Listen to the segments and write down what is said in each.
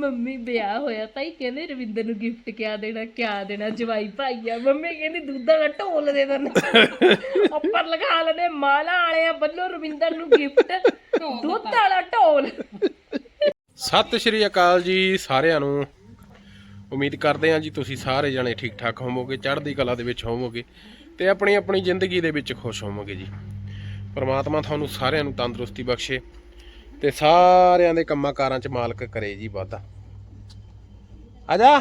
Mummy ਵਿਆਹ ਹੋਇਆ ਤਾਈ ਕਹਿੰਦੇ ਰਵਿੰਦਰ ਨੂੰ ਗਿਫਟ ਕਿਆ ਦੇਣਾ ਕਿਆ ਦੇਣਾ, ਜਵਾਈ ਭਾਈ ਆ। ਮੰਮੀ ਕਹਿੰਦੀ ਦੁੱਧ ਵਾਲਾ ਢੋਲ ਦੇ ਦੇਣਾ ਉੱਪਰ ਲਗਾ ਲੈਣੇ ਮਾਲਾ ਵਾਲਿਆਂ ਵੱਲੋਂ ਰਵਿੰਦਰ ਨੂੰ ਗਿਫਟ ਦੁੱਧ ਵਾਲਾ ਢੋਲ। ਸਤਿ ਸ਼੍ਰੀ ਅਕਾਲ ਜੀ ਸਾਰਿਆਂ ਨੂੰ। ਉਮੀਦ ਕਰਦੇ ਹਾਂ ਜੀ ਤੁਸੀਂ ਸਾਰੇ ਜਣੇ ਠੀਕ ਠਾਕ ਹੋਵੋਗੇ, ਚੜ੍ਹਦੀ ਕਲਾ ਦੇ ਵਿੱਚ ਹੋਵੋਗੇ ਤੇ ਆਪਣੀ ਆਪਣੀ ਜ਼ਿੰਦਗੀ ਦੇ ਵਿੱਚ ਖੁਸ਼ ਹੋਵੋਗੇ ਜੀ। ਪਰਮਾਤਮਾ ਤੁਹਾਨੂੰ ਸਾਰਿਆਂ ਨੂੰ ਤੰਦਰੁਸਤੀ ਬਖਸ਼ੇ। ਤੇ ਸਾਰਿਆਂ ਦੇ ਕੰਮਾਂ ਕਾਰਾਂ 'ਚ ਮਾਲਕ ਕਰੇ ਜੀ ਵਾਧਾ। ਆ ਜਾ।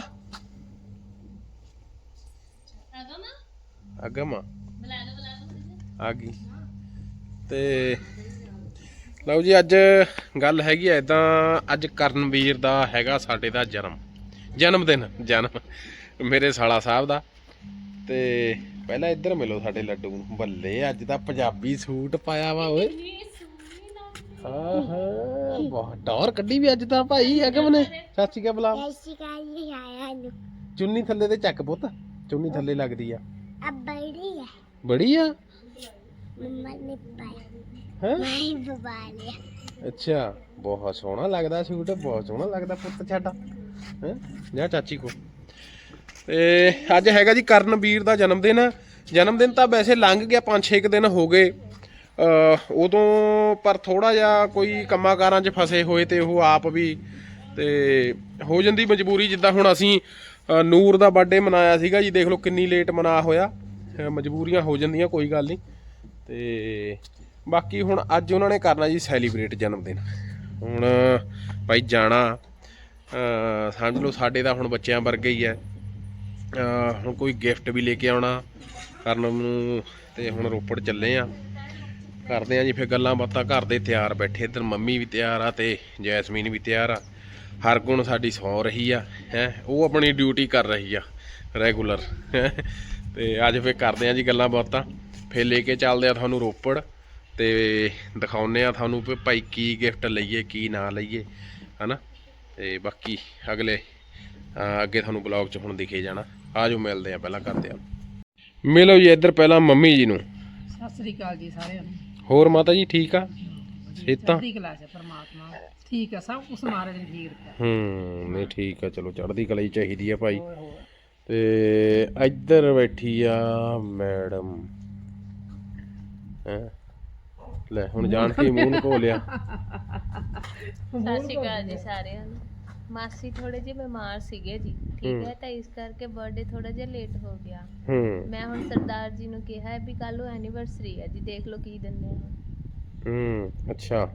ਅਗਮ? ਆ ਗਈ। ਤੇ ਲਓ ਜੀ ਅੱਜ ਗੱਲ ਹੈਗੀ ਐ ਇਦਾਂ ਅੱਜ ਕਰਨਵੀਰ ਦਾ ਹੈਗਾ ਸਾਡੇ ਦਾ ਜਨਮ। ਜਨਮ ਦਿਨ ਜਨਮ। ਮੇਰੇ ਸਾਲਾ ਸਾਹਿਬ ਦਾ। ਤੇ ਪਹਿਲਾਂ ਇੱਧਰ ਮਿਲੋ ਸਾਡੇ ਲੱਡੂ। ਨੂੰ ਬੱਲੇ ਅੱਜ ਦਾ ਪੰਜਾਬੀ ਸੂਟ ਪਾਇਆ ਵਾ ਓਏ। ਹਾਂ ਹਾਂ ਬਹੁਤ ਟੌਰ ਕੱਢੀ ਵੀ ਅੱਜ ਤਾਂ ਭਾਈ ਅਗਮ ਨੇ ਚਾਚੀ ਕਾ ਬੁਲਾ ਸ਼ਿਕਾਈ ਆਇਆ ਨੂੰ ਚੁੰਨੀ ਥੱਲੇ ਤੇ ਚੱਕ ਪੁੱਤ ਚੁੰਨੀ ਥੱਲੇ ਲੱਗਦੀ ਆ। ਬੜੀ ਹੈ ਬੜੀ ਆ? ਮੰਮਾ ਨੇ ਪਾਇਆ। ਹੈ? ਮੈਂ ਬਬਾ ਲਿਆ। ਅੱਛਾ ਬਹੁਤ ਸੋਹਣਾ ਲੱਗਦਾ ਸੂਟ ਬਹੁਤ ਸੋਹਣਾ ਲੱਗਦਾ ਪੁੱਤ ਛਾਟਾ ਹੈ? ਜਾ ਚਾਚੀ ਕੋ। ਤੇ ਅੱਜ ਹੈਗਾ ਜੀ ਕਰਨਵੀਰ ਦਾ ਜਨਮ ਦਿਨ ਜਨਮ ਦਿਨ ਤਾਂ ਵੈਸੇ ਲੰਘ ਗਿਆ 5-6 ਦਿਨ ਹੋ ਗਏ। ਉਦੋਂ ਪਰ ਥੋੜਾ ਜਿਹਾ ਕੋਈ ਕੰਮਾਂ ਕਾਰਾਂ 'ਚ ਫਸੇ ਹੋਏ ਤੇ ਉਹ ਆਪ ਵੀ ਤੇ ਹੋ ਜਾਂਦੀ ਮਜਬੂਰੀ ਜਿੱਦਾਂ ਹੁਣ ਅਸੀਂ ਨੂਰ ਦਾ ਬਰਥਡੇ ਮਨਾਇਆ ਸੀਗਾ ਜੀ, ਦੇਖ ਲਓ ਕਿੰਨੀ ਲੇਟ ਮਨਾ ਹੋਇਆ। ਮਜਬੂਰੀਆਂ ਹੋ ਜਾਂਦੀਆਂ, ਕੋਈ ਗੱਲ ਨਹੀਂ। ਤੇ ਬਾਕੀ ਹੁਣ ਅੱਜ ਉਹਨਾਂ ਨੇ ਕਰਨਾ ਜੀ ਸੈਲੀਬ੍ਰੇਟ ਜਨਮ ਦਿਨ। ਹੁਣ ਭਾਈ ਜਾਣਾ ਸਮਝ ਲਓ ਸਾਡੇ ਤਾਂ ਹੁਣ ਬੱਚਿਆਂ ਵਰਗੇ ਹੀ ਹੈ। ਹੁਣ ਕੋਈ ਗਿਫਟ ਵੀ ਲੈ ਕੇ ਆਉਣਾ, ਕਰਨ ਨੂੰ ਤੇ ਹੁਣ ਰੋਪੜ ਚੱਲੇ ਆ। ਕਰਦੇ ਆ ਜੀ, ਫਿਰ ਗੱਲਾਂ ਬਾਤਾਂ ਘਰ ਦੇ ਤਿਆਰ ਬੈਠੇ, ਇੱਧਰ ਮੰਮੀ ਵੀ ਤਿਆਰ ਆ ਤੇ ਜੈਸਮੀਨ ਵੀ ਤਿਆਰ ਆ। ਹਰਗੁਣ ਸਾਡੀ ਸੌ ਰਹੀ ਆ, ਹੈ, ਉਹ ਆਪਣੀ ਡਿਊਟੀ ਕਰ ਰਹੀ ਆ ਰੈਗੂਲਰ ਤੇ ਅੱਜ ਫਿਰ ਕਰਦੇ ਆ ਜੀ ਗੱਲਾਂ ਬਾਤਾਂ, ਫਿਰ ਲੈ ਕੇ ਚੱਲਦੇ ਆ ਤੁਹਾਨੂੰ ਰੋਪੜ ਤੇ ਦਿਖਾਉਨੇ ਆ ਤੁਹਾਨੂੰ ਵੀ ਭਾਈ ਕੀ ਗਿਫਟ ਲਈਏ, ਕੀ ਨਾ ਲਈਏ, ਹਨਾ। ਤੇ ਬਾਕੀ ਅਗਲੇ ਅੱਗੇ ਤੁਹਾਨੂੰ ਬਲੌਗ 'ਚ ਹੁਣ ਦਿਖੇ ਜਾਣਾ। ਆਜੋ ਮਿਲਦੇ ਆ ਪਹਿਲਾਂ ਕਰਦੇ ਆ। ਮਿਲੋ ਜੀ ਇੱਧਰ ਪਹਿਲਾਂ ਮੰਮੀ ਜੀ ਨੂੰ। ਸਤਿ ਸ੍ਰੀ ਅਕਾਲ ਜੀ ਸਾਰਿਆਂ ਨੂੰ। ਹੋਰ ਮਾਤਾ ਜੀ ਠੀਕ ਆ? ਸਿਹਤਾਂ? ਚੜ੍ਹਦੀ ਕਲਾ ਚ ਪਰਮਾਤਮਾ। ਠੀਕ ਆ ਸਭ ਕੁਛ ਮਹਾਰਾਜ ਨੇ ਠੀਕ ਰੱਖਿਆ ਹੂੰ ਨਹੀਂ ਠੀਕ ਆ ਚਲੋ ਚੜ੍ਹਦੀ ਕਲਾ ਹੀ ਚਾਹੀਦੀ ਆ ਭਾਈ। ਹੋਰ ਹੋਰ। ਤੇ ਇੱਧਰ ਬੈਠੀ ਆ ਮੈਡਮ। ਹੈਂ? ਲੈ ਹੁਣ ਜਾਣ ਕੇ ਮੂੰਹ ਨੂੰ ਲਿਆ। ਸਤਿ ਸ਼੍ਰੀ ਅਕਾਲ ਜੀ ਸਾਰਿਆਂ ਨੂੰ। ਮਾਸੀ ਥੋੜੇ ਜਿਹੇ ਬਿਮਾਰ ਸੀਗੇ ਜੀ ਠੀਕ ਹੈ। ਤਾਂ ਇਸ ਕਰਕੇ ਬਰਥਡੇ ਥੋੜਾ ਜਿਹਾ ਲੇਟ ਹੋ ਗਿਆ। ਹੂੰ। ਮੈਂ ਹੁਣ ਸਰਦਾਰ ਜੀ ਨੂੰ ਕਿਹਾ ਹੈ ਵੀ ਕੱਲ ਨੂੰ ਐਨੀਵਰਸਰੀ ਹੈ ਜੀ ਦੇਖ ਲਓ ਕੀ ਦਿੰਦੇ ਆ। ਹੂੰ ਅੱਛਾ।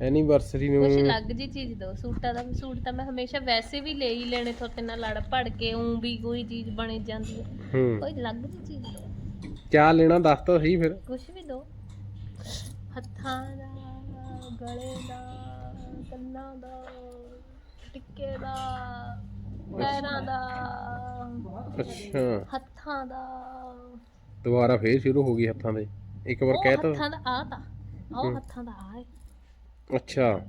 ਐਨੀਵਰਸਰੀ ਨੂੰ ਕੁਛ ਅਲੱਗ ਜੀ ਚੀਜ਼ ਦਿਓ ਸੂਟਾਂ ਦਾ ਸੂਟ ਤਾਂ ਮੈਂ ਹਮੇਸ਼ਾ ਵੈਸੇ ਵੀ ਲੈ ਹੀ ਲੈਣੇ ਥੋਤੇ ਨਾਲ ਲੜ ਭੜ ਕੇ ਉਂ ਵੀ ਕੋਈ ਚੀਜ਼ ਬਣੇ ਜਾਂਦੀ ਹੈ। ਹੂੰ। ਕੋਈ ਅਲੱਗ ਜੀ ਚੀਜ਼ ਦਿਓ। ਕਿਆ ਲੈਣਾ ਦੱਸ ਤਾਂ ਸਹੀ ਫਿਰ। ਕੁਛ ਵੀ ਦਿਓ। ਹੱਥਾਂ ਦਾ ਗਲੇ ਦਾ ਕੰਨਾਂ ਦਾ ਟਿੱਕੇ ਦਾ ਪੈਰਾਂ ਦਾ ਅੱਛਾ। ਹੱਥਾਂ ਦਾ। ਦੁਬਾਰਾ ਫੇਰ ਸ਼ੁਰੂ ਹੋ ਗਈ ਹੱਥਾਂ ਦੇ। ਇੱਕ ਵਾਰ ਉਹ ਕਹਿ ਤਾ। ਹੱਥਾਂ ਦਾ ਆ ਤਾਂ। ਉਹ ਹੱਥਾਂ ਦਾ ਆ ਹੈ ਅੱਛਾ।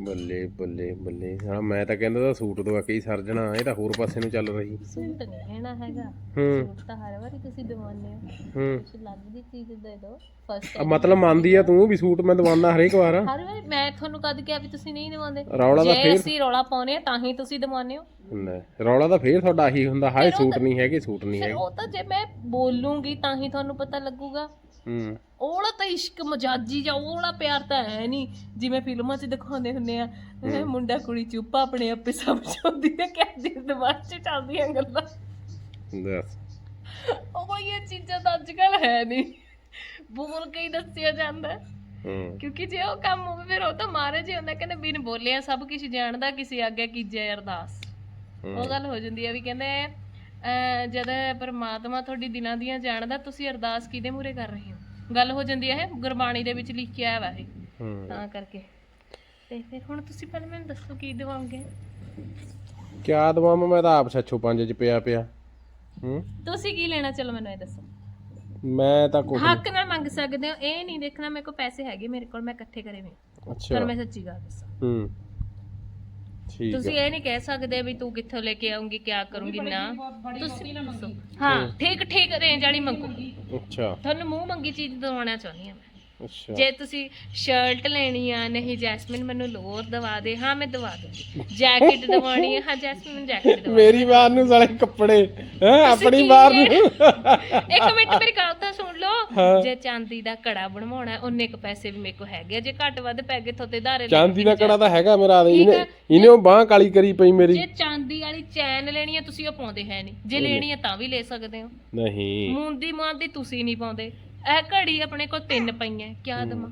ਬੱਲੇ ਬੱਲੇ ਬੱਲੇ। ਹਾਂ ਮੈਂ ਤਾਂ ਕਹਿੰਦਾ ਤਾਂ ਸੂਟ ਦਵਾ ਕੇ ਹੀ ਸਰ ਜਾਣਾ ਇਹ ਤਾਂ ਹੋਰ ਪਾਸੇ ਨੂੰ ਚੱਲ ਰਹੀ। ਸੂਟ ਨਹੀਂ ਲੈਣਾ ਹੈਗਾ। ਹੂੰ। ਸੂਟ ਤਾਂ ਹਰ ਵਾਰੀ ਤੁਸੀਂ ਦਿਵਾਉਂਦੇ ਹੋ। ਹੂੰ। ਕੁਛ ਅਲੱਗ ਦੀ ਚੀਜ਼ ਦੇ ਦਿਓ ਫਸਟ ਆ ਮਤਲਬ ਮੰਨਦੀ ਆ ਤੂੰ ਵੀ ਸੂਟ ਮੈਂ ਦਵਾਉਂਦਾ ਹਰੇਕ ਵਾਰ। ਹਰ ਵਾਰੀ ਮੈਂ ਤੁਹਾਨੂੰ ਕਦ ਕਿਹਾ ਵੀ ਤੁਸੀਂ ਨਹੀਂ ਦਿਵਾਉਂਦੇ? ਰੌਲਾ ਤਾਂ ਜੇ ਫੇਰ ਅਸੀਂ ਰੌਲਾ ਪਾਉਨੇ ਆ ਤਾਂ ਹੀ ਤੁਸੀਂ ਦਿਵਾਉਂਦੇ ਹੋ। ਲੈ, ਰੌਲਾ ਤਾਂ ਫੇਰ ਤੁਹਾਡਾ ਆਹੀ ਹੁੰਦਾ ਹਾਏ ਸੂਟ ਨਹੀਂ ਹੈਗੇ ਸੂਟ ਨਹੀਂ ਫਿਰ ਹੈਗੇ। ਉਹ ਤਾਂ ਜੇ ਮੈਂ ਬੋਲੂੰਗੀ ਤਾਂ ਹੀ ਤੁਹਾਨੂੰ ਪਤਾ ਲੱਗੂਗਾ। ਹੂੰ। ਉਹਲਾ ਤਾਂ ਇਸ਼ਕ ਮਜਾਜੀ ਜਾਂ ਉਹਲਾ ਪਿਆਰ ਤਾਂ ਹੈ ਨਹੀਂ। ਜਿਵੇਂ ਫਿਲਮਾਂ 'ਚ ਦਿਖਾਉਂਦੇ ਹੁੰਦੇ ਆ ਮੁੰਡਾ ਕੁੜੀ ਚੁੱਪ ਆਪਣੇ ਆਪੇ ਸਮਝਾਉਂਦੀ ਹੈ ਕਿ ਦਿਲ ਦਿਮਾਗ 'ਚ ਚੱਲਦੀਆਂ ਗੱਲਾਂ। ਦੱਸ। ਉਹ ਇਹ ਚੀਜ਼ਾਂ ਤਾਂ ਅੱਜ ਕੱਲ ਹੈ ਨਹੀਂ। ਬੋਲ ਕੇ ਹੀ ਦੱਸਿਆ ਜਾਂਦਾ। ਹੈ। ਹੂੰ ਕਿਉਂਕਿ ਜੇ ਉਹ ਕੰਮ ਹੋਵੇ ਫਿਰ ਉਹ ਤਾਂ ਮਹਾਰਾਜ ਹੀ ਹੁੰਦਾ ਕਹਿੰਦੇ ਬਿਨ ਬੋਲਿਆ ਸਭ ਕੁਝ ਜਾਣਦਾ ਕਿਸੇ ਅੱਗੇ ਕੀਜੇ ਅਰਦਾਸ। ਉਹ ਗੱਲ ਹੋ ਜਾਂਦੀ ਹੈ ਵੀ ਕਹਿੰਦੇ ਜਦ ਪਰਮਾਤਮਾ ਤੁਹਾਡੀ ਦਿਲਾਂ ਦੀਆਂ ਜਾਣਦਾ ਤੁਸੀਂ ਅਰਦਾਸ ਕਿਹਦੇ ਮੂਰੇ ਕਰ ਰਹੇ ਹੋ? ਗੱਲ ਹੋ ਜਾਂਦੀ ਹੈ ਇਹ ਗੁਰਬਾਣੀ ਦੇ ਵਿੱਚ ਲਿਖਿਆ ਹੈ ਵਾ ਇਹ ਤਾਂ ਕਰਕੇ। ਤੇ ਫਿਰ ਹੁਣ ਤੁਸੀਂ ਪਹਿਲਾਂ ਮੈਨੂੰ ਦੱਸੋ ਕੀ ਦਿਵਾਓਗੇ ਕਿਆ ਦਵਾਵਾਂ? ਮੈਂ ਤਾਂ ਆਪ ਛੱਛੋ ਪੰਜ ਚ ਪਿਆ ਪਿਆ। ਹੂੰ? ਤੁਸੀਂ ਕੀ ਲੈਣਾ? ਚਲੋ ਮੈਨੂੰ ਇਹ ਦੱਸੋ। ਮੈਂ ਤਾਂ ਕੁਝ ਹੱਕ ਨਾਲ ਮੰਗ ਸਕਦੇ ਹੋ? ਇਹ ਨਹੀਂ ਦੇਖਣਾ ਮੇਰੇ ਕੋਲ ਪੈਸੇ ਹੈਗੇ ਮੇਰੇ ਕੋਲ ਮੈਂ ਇਕੱਠੇ ਕਰੇ ਵੇ। ਅੱਛਾ। ਪਰ ਮੈਂ ਸੱਚੀ ਗੱਲ ਦੱਸਾਂ। ਹੂੰ। ਠੀਕ ਤੁਸੀਂ ਇਹ ਨਹੀਂ ਕਹਿ ਸਕਦੇ ਵੀ ਤੂੰ ਕਿੱਥੋਂ ਲੈ ਕੇ ਆਉਂਗੀ ਕਿਆ ਕਰੂੰਗੀ ਨਾ। ਤੁਸੀਂ ਹਾਂ ਠੀਕ ਠੀਕ ਰੇਂਜ ਵਾਲੀ ਮੰਗੋ। ਅੱਛਾ। ਤੁਹਾਨੂੰ ਮੂੰਹ ਮੰਗੀ ਚੀਜ਼ ਦਵਾਉਣਾ ਚਾਹੁੰਦੀ ਹਾਂ ਮੈਂ। ਅੱਛਾ। ਜੇ ਤੁਸੀਂ ਸ਼ਰਟ ਲੈਣੀ ਆ ਨਹੀਂ ਜੈਸਮਿਨ ਮੈਨੂੰ ਲੋਅਰ ਦਵਾ ਦੇ। ਹਾਂ ਮੈਂ ਦਵਾ ਦੂੰਗੀ। ਜੈਕਟ ਦਵਾਉਣੀ ਆ। ਹਾਂ ਜੈਸਮਿਨ ਮੈਨੂੰ ਜੈਕਟ ਦਵਾ ਮੇਰੀ ਵਾਰ ਨੂੰ ਸਾਲੇ ਕੱਪੜੇ ਹੈ ਆਪਣੀ ਵਾਰ ਨੂੰ। ਇੱਕ ਮਿੰਟ ਮੇਰੀ ਗੱਲ ਤਾਂ ਸੁਣ ਹਾਂ। ਲਓ ਜੇ ਚਾਂਦੀ ਦਾ ਕੜਾ ਬਣਵਾਉਣਾ ਉਹਨੇ ਕ ਪੈਸੇ ਵੀ ਮੇਰੇ ਕੋ ਹੈਗੇ ਆ। ਜੇ ਘੱਟ ਵੱਧ ਪੈ ਗਏ ਥੋਤੇ ਧਾਰੇ ਚਾਂਦੀ ਦਾ ਕੇ ਕੜਾ ਤਾਂ ਹੈਗਾ ਮੇਰਾ ਠੀਕ ਇਹਨੇ ਆ। ਇਹਨੇ ਉਹ ਬਾਹ ਕਾਲੀ ਕਰੀ ਪਈ ਮੇਰੀ। ਜੇ ਚਾਂਦੀ ਵਾਲੀ ਚੈਨ ਲੈਣੀ ਆ ਤੁਸੀਂ ਉਹ ਪਾਉਂਦੇ ਹੈ ਨਹੀਂ। ਜੇ ਲੈਣੀ ਆ ਤਾਂ ਵੀ ਲੈ ਸਕਦੇ ਹੋ। ਨਹੀਂ। ਮੁੰਦੀ ਮਾਂਦੀ ਤੁਸੀਂ ਨਹੀਂ ਪਾਉਂਦੇ। ਇਹ ਘੜੀ ਆਪਣੇ ਕੋਲ ਤਿੰਨ ਪਈਆਂ ਕਿਆ ਦਵਾਂ?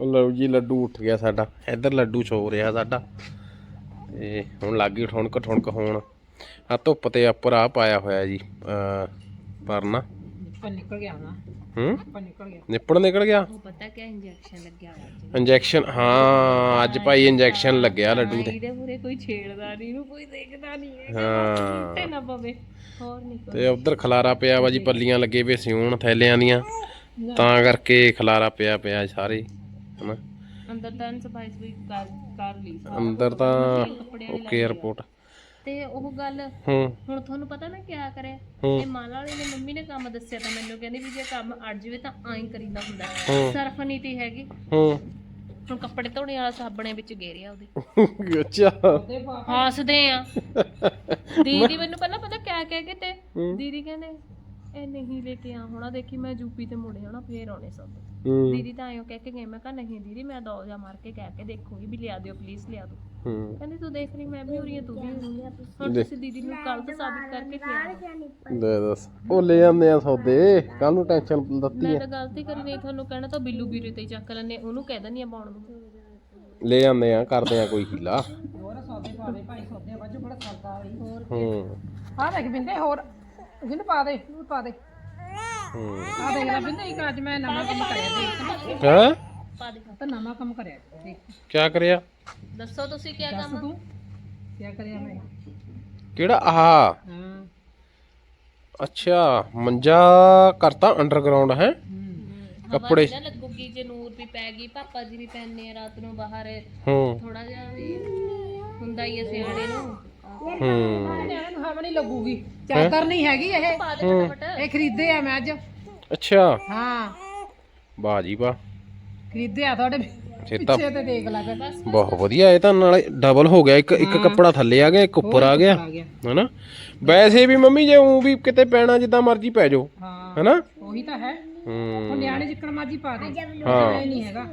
ਉਹ ਲਓ ਜੀ ਲੱਡੂ ਉੱਠ ਗਿਆ ਸਾਡਾ। ਇੱਧਰ ਲੱਡੂ ਸੋ ਰਿਹਾ ਸਾਡਾ। ਤੇ ਹੁਣ ਲੱਗੀ ਠੁਣਕ ਠੁਣਕ ਹੋਣ। ਆ ਧੁੱਪ ਤੇ ਉੱਪਰ ਆ ਪਾਇਆ ਹੋਇਆ ਜੀ ਅ ਪਰਨਾ। ਪਰ ਨਿਕਲ ਗਿਆ ਨਾ। ਹੂੰ? ਪਰ ਨਿਕਲ ਗਿਆ। ਨਿੱਪੜ ਨਿਕਲ ਗਿਆ? ਉਹ ਪਤਾ ਕਿ ਇੰਜੈਕਸ਼ਨ ਲੱਗਿਆ ਵਾ ਅੱਜ ਇੰਜੈਕਸ਼ਨ ਹਾਂ ਅੱਜ ਭਾਈ ਇੰਜੈਕਸ਼ਨ ਲੱਗਿਆ ਲੱਡੂ ਤੇ। ਇਹਦੇ ਪੂਰੇ ਕੋਈ ਛੇੜਦਾ ਨਹੀਂ ਨੂੰ ਕੋਈ ਦੇਖਦਾ ਨਹੀਂ ਹੈ। ਹਾਂ ਤੇ ਨਾ ਪਵੇ। ਹੋਰ ਨਹੀਂ ਕੋਈ। ਤੇ ਉਧਰ ਖਲਾਰਾ ਪਿਆ ਵਾ ਜੀ ਪੱਲੀਆਂ ਲੱਗੇ ਵੇ ਸਿਉਣ ਥੈਲਿਆਂ ਦੀਆਂ। ਤਾਂ ਕਰਕੇ ਖਲਾਰਾ ਪਿਆ ਪਿਆ ਸਾਰੇ ਹਨਾ। ਅੰਦਰ ਤਾਂ ਸਫ਼ਾਈ ਵੀ ਕਰ ਕਰ ਲਈ ਅੰਦਰ ਤਾਂ ਓਕੇ 에어ਪੋਰਟ ਤੇ ਉਹ ਗੱਲ ਹੂੰ। ਹੁਣ ਤੁਹਾਨੂੰ ਪਤਾ ਨਾ ਕਿਆ ਕਰਿਆ। ਇਹ ਮਾਲਾ ਵਾਲੀ ਨੇ ਮੰਮੀ ਨੇ ਕੰਮ ਦੱਸਿਆ ਤਾਂ ਮੈਨੂੰ ਕਹਿੰਦੀ ਵੀ ਜੇ ਕੰਮ ਅੜ ਜਾਵੇ ਤਾਂ ਐਂ ਕਰੀਦਾ ਹੁੰਦਾ। ਸਰਫ ਨਹੀਂ ਤੀ ਹੈਗੀ। ਹੂੰ। ਹੁਣ ਕੱਪੜੇ ਧੋਣੇ ਵਾਲਾ ਸਾਬਣੇ ਵਿੱਚ ਗੇਰਿਆ ਉਹਦੇ। ਅੱਛਾ। ਹੱਸਦੇ ਆ। ਦੀਦੀ ਮੈਨੂੰ ਪਹਿਲਾਂ ਪਤਾ ਕਿਆ ਕਹਿ ਕੇ ਤੇ। ਦੀਦੀ ਕਹਿੰਦੇ ਇਹ ਨਹੀਂ ਲੈ ਕੇ ਆ ਹੋਣਾ ਦੇਖੀ ਮੈਂ ਯੂਪੀ ਤੇ ਮੁੜੇ ਆਣਾ ਫੇਰ ਆਉਣੇ ਸਭ। ਹੂੰ। ਦੀਦੀ ਤਾਂ ਆਇਓ ਕਹਿ ਕੇ ਗਏ ਮੈਂ ਕਿਹਾ ਨਹੀਂ ਦੀਦੀ ਮੈਂ ਦੋ ਜਾ ਮਾਰ ਕੇ ਕਹਿ ਕੇ ਦੇਖੂਗੀ ਵੀ ਲਿਆ ਦਿਓ ਪਲੀਜ਼ ਲਿਆ ਦਿਓ। ਹੂੰ। ਕਹਿੰਦੀ ਤੂੰ ਦੇਖ ਲਈ ਮੈਂ ਵੀ ਹੋ ਰਹੀ ਹਾਂ ਤੂੰ ਵੀ ਹੋ ਰਹੀ ਹੈ। ਹੁਣ ਤੁਸੀਂ ਦੀਦੀ ਨੂੰ ਕੱਲ ਤੋਂ ਸਾਬਿਤ ਕਰਕੇ ਕਿਹਾ ਲੈ ਦੱਸ ਉਹ ਲੈ ਜਾਂਦੇ ਆ ਸੌਦੇ ਕੱਲ ਨੂੰ ਟੈਨਸ਼ਨ ਦਿੱਤੀ ਮੈਂ ਤਾਂ ਗਲਤੀ ਕਰੀ ਨਹੀਂ ਤੁਹਾਨੂੰ ਕਹਿਣਾ ਤਾਂ ਬਿੱਲੂ ਵੀਰੇ ਤੇ ਹੀ ਚੱਕ ਲੈਣੇ ਉਹਨੂੰ ਕਹਿ ਦਿੰਦੀ ਆ ਪਾਉਣ ਨੂੰ। ਲੈ ਜਾਂਦੇ ਆ ਕਰਦੇ ਆ ਕੋਈ ਹੀਲਾ। ਹੋਰ ਸੌਦੇ ਪਾ ਦੇ ਭਾਈ ਸੌਦੇ ਬਾਜੂ ਬੜਾ ਸਰਦਾ ਹੋਈ ਹੋਰ ਹੂੰ। ਆ ਦੇਖ ਬਿੰਦੇ ਹੋਰ ਇਹਨੂੰ ਪਾ ਦੇ ਇਹਨੂੰ ਪਾ ਦੇ। ਹੂੰ। ਆ ਦੇਖ ਲੈ ਬਿੰਦੇ ਇੱਕ ਅੱਜ ਮੈਂ ਨਵਾਂ ਕੰਮ ਕਰਿਆ ਦੇਖ। ਹੈ? ਪਾ ਦੇ। ਤਾਂ ਨਵਾਂ ਕੰਮ ਕਰਿਆ ਦੇਖ। ਕੀ ਕਰਿਆ? ਦੱਸੋ ਤੁਸੀਂ ਕੀ ਦੱਸ ਕੰਮ? ਤੂੰ ਕੀ ਕਰਿਆ ਮੈਂ? ਕਿਹੜਾ? ਆਹ। ਹਾਂ। ਅੱਛਾ ਮੰਜਾ ਕਰਤਾ ਅੰਡਰਗਰਾਉਂਡ ਹੈ? ਹੂੰ। ਕੱਪੜੇ। ਨਾ ਲੱਗੂਗੀ ਜੇ ਨੂਰ ਵੀ ਪੈ ਗਈ ਪਾਪਾ ਜੀ ਵੀ ਪੈਣੇ ਆ ਰਾਤ ਨੂੰ ਬਾਹਰ। ਹੂੰ। ਥੋੜਾ ਜਿਹਾ ਵੀ ਹੁੰਦਾ ਹੀ ਆ ਸਿਆਣੇ ਨੂੰ। ਹੂੰ। ਨਿਆਣੇ ਨੂੰ ਹਵਾ ਨਹੀਂ ਲੱਗੂਗੀ। ਚਾਦਰ ਨਹੀਂ ਹੈਗੀ ਇਹ। ਪਾ ਦੇ ਫਟਾਫਟ। ਇਹ ਖਰੀਦੇ ਆ ਮੈਂ ਅੱਜ। ਅੱਛਾ। ਹਾਂ। ਵਾਹ ਜੀ ਵਾਹ। ਖਰੀਦੇ ਆ ਤੁਹਾਡੇ ਫਿਰ ਤਾਂ ਪਿੱਛੇ ਤੇ ਦੇਖ ਲੈ ਫਿਰ। ਬਹੁਤ ਵਧੀਆ ਇਹ ਤਾਂ ਨਾਲੇ ਡਬਲ ਹੋ ਗਿਆ। ਇੱਕ ਇੱਕ ਕੱਪੜਾ ਥੱਲੇ ਆ ਗਿਆ ਇੱਕ ਉੱਪਰ ਆ ਗਿਆ। ਆ ਗਿਆ? ਹਨਾ? ਵੈਸੇ ਵੀ ਮੰਮੀ ਜੇ ਉਹ ਵੀ ਕਿਤੇ ਪੈਣਾ ਜਿੱਦਾਂ ਮਰਜ਼ੀ ਪੈ ਜਾਓ। ਹਾਂ। ਹਨਾ? ਉਹੀ ਤਾਂ ਹੈ। ਹੂੰ। ਉਹ ਨਿਆਣੇ ਜਿੱਕਣ ਮਰਜ਼ੀ ਪਾ ਦੇ। ਹਾਂ। ਇਹ ਨਹੀਂ ਹੈਗਾ।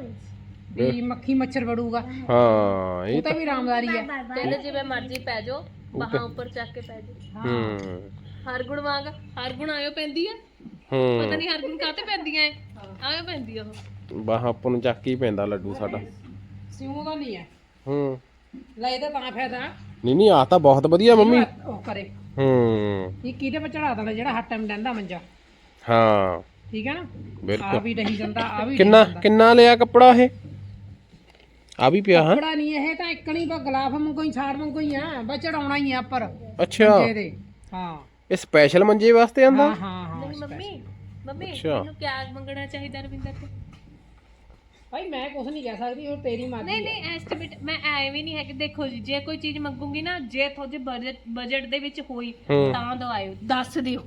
ਵੀ ਮੱਖੀ ਮੱਛਰ ਵੜੂਗਾ। ਹਾਂ ਇਹ ਉਹ ਤਾਂ ਵੀ ਆਰਾਮਦਾਰੀ ਹੈ। ਤੇ ਇਹਦੇ ਜਿਵੇਂ ਮਰਜ਼ੀ ਪੈ ਜਾਓ ਬਾਹਾਂ ਉੱਪਰ ਚੱਕ ਕੇ ਪੈ ਜਾਓ। ਹੂੰ। ਹਰ ਗੁਣ ਵਾਂਗ ਹਰ ਗੁਣ ਆਇਓ ਪੈਂਦੀ ਆ ਹੂੰ। ਪਤਾ ਨਹੀਂ ਹਰ ਗੁਣ ਕਾਤੇ ਪੈਂਦੀਆਂ ਐ। ਆਇਓ ਪੈਂਦੀ ਆ ਉਹ। ਬਾਹ ਆਪਾਂ ਨੂੰ ਚੱਕ ਹੀ ਪੈਂਦਾ ਲੱਡੂ ਸਾਡਾ। ਸਿਉਂ ਦਾ ਨਹੀਂ ਹੈ। ਹੂੰ ਲੈ ਇਹਦਾ ਤਾਂ ਫਾਇਦਾ। ਨਹੀਂ ਨਹੀਂ ਆ ਤਾਂ ਬਹੁਤ ਵਧੀਆ ਮੰਮੀ। ਉਹ ਕਰੇ। ਹੂੰ। ਇਹ ਕਿਹਦੇ ਪਰ ਚੜਾ ਦੇਣਾ ਜਿਹੜਾ ਹਰ ਟਾਈਮ ਲੈਂਦਾ ਮੰਜਾ। ਹਾਂ। ਠੀਕ ਹੈ ਨਾ? ਆ ਬਿਲਕੁਲ। ਵੀ ਡਹੀ ਜਾਂਦਾ ਆ ਵੀ ਕਿੰਨਾ ਕਿੰਨਾ ਲਿਆ ਕੱਪੜਾ ਇਹ? ਆ ਵੀ ਪਿਆ ਹਾਂ? ਕੱਪੜਾ ਨਹੀਂ ਇਹ ਤਾਂ ਇੱਕਣੀ ਬਾ ਗਲਾਫ ਵਾਂਗੂ ਹੀ ਛਾੜ ਵਾਂਗੂ ਹੀ ਆ ਬਸ ਚੜਾਉਣਾ ਹੀ ਆ ਉੱਪਰ। ਅੱਛਾ। ਹਾਂ। ਇਹ ਸਪੈਸ਼ਲ ਮੰਜੇ ਵਾਸਤੇ ਆਂਦਾ? ਹਾਂ ਹਾਂ ਹਾਂ ਨਹੀਂ ਮੰਮੀ ਮੰਮੀ ਅੱਛਾ। ਮੈਨੂੰ ਕਿਆ ਮੰਗਣਾ ਚਾਹੀਦਾ ਰਵਿੰਦਰ ਤੋਂ। ਭਾਈ ਮੈਂ ਕੁਝ ਨਹੀਂ ਕਹਿ ਸਕਦੀ ਉਹ ਤੇਰੀ ਮਰਜ਼ੀ ਨਹੀਂ ਨਹੀਂ ਐਸਟੀਮੇਟ ਮੈਂ ਐਵੇਂ ਨਹੀਂ ਹੈ ਕਿ ਦੇਖੋ ਜੀ ਜੇ ਕੋਈ ਚੀਜ਼ ਮੰਗੂਗੀ ਨਾ ਜੇ ਤੁਹਾਡੇ ਬਜਟ ਬਜਟ ਦੇ ਵਿੱਚ ਹੋਈ ਹੂੰ। ਤਾਂ ਦਵਾਇਓ ਦੱਸ ਦਿਓ।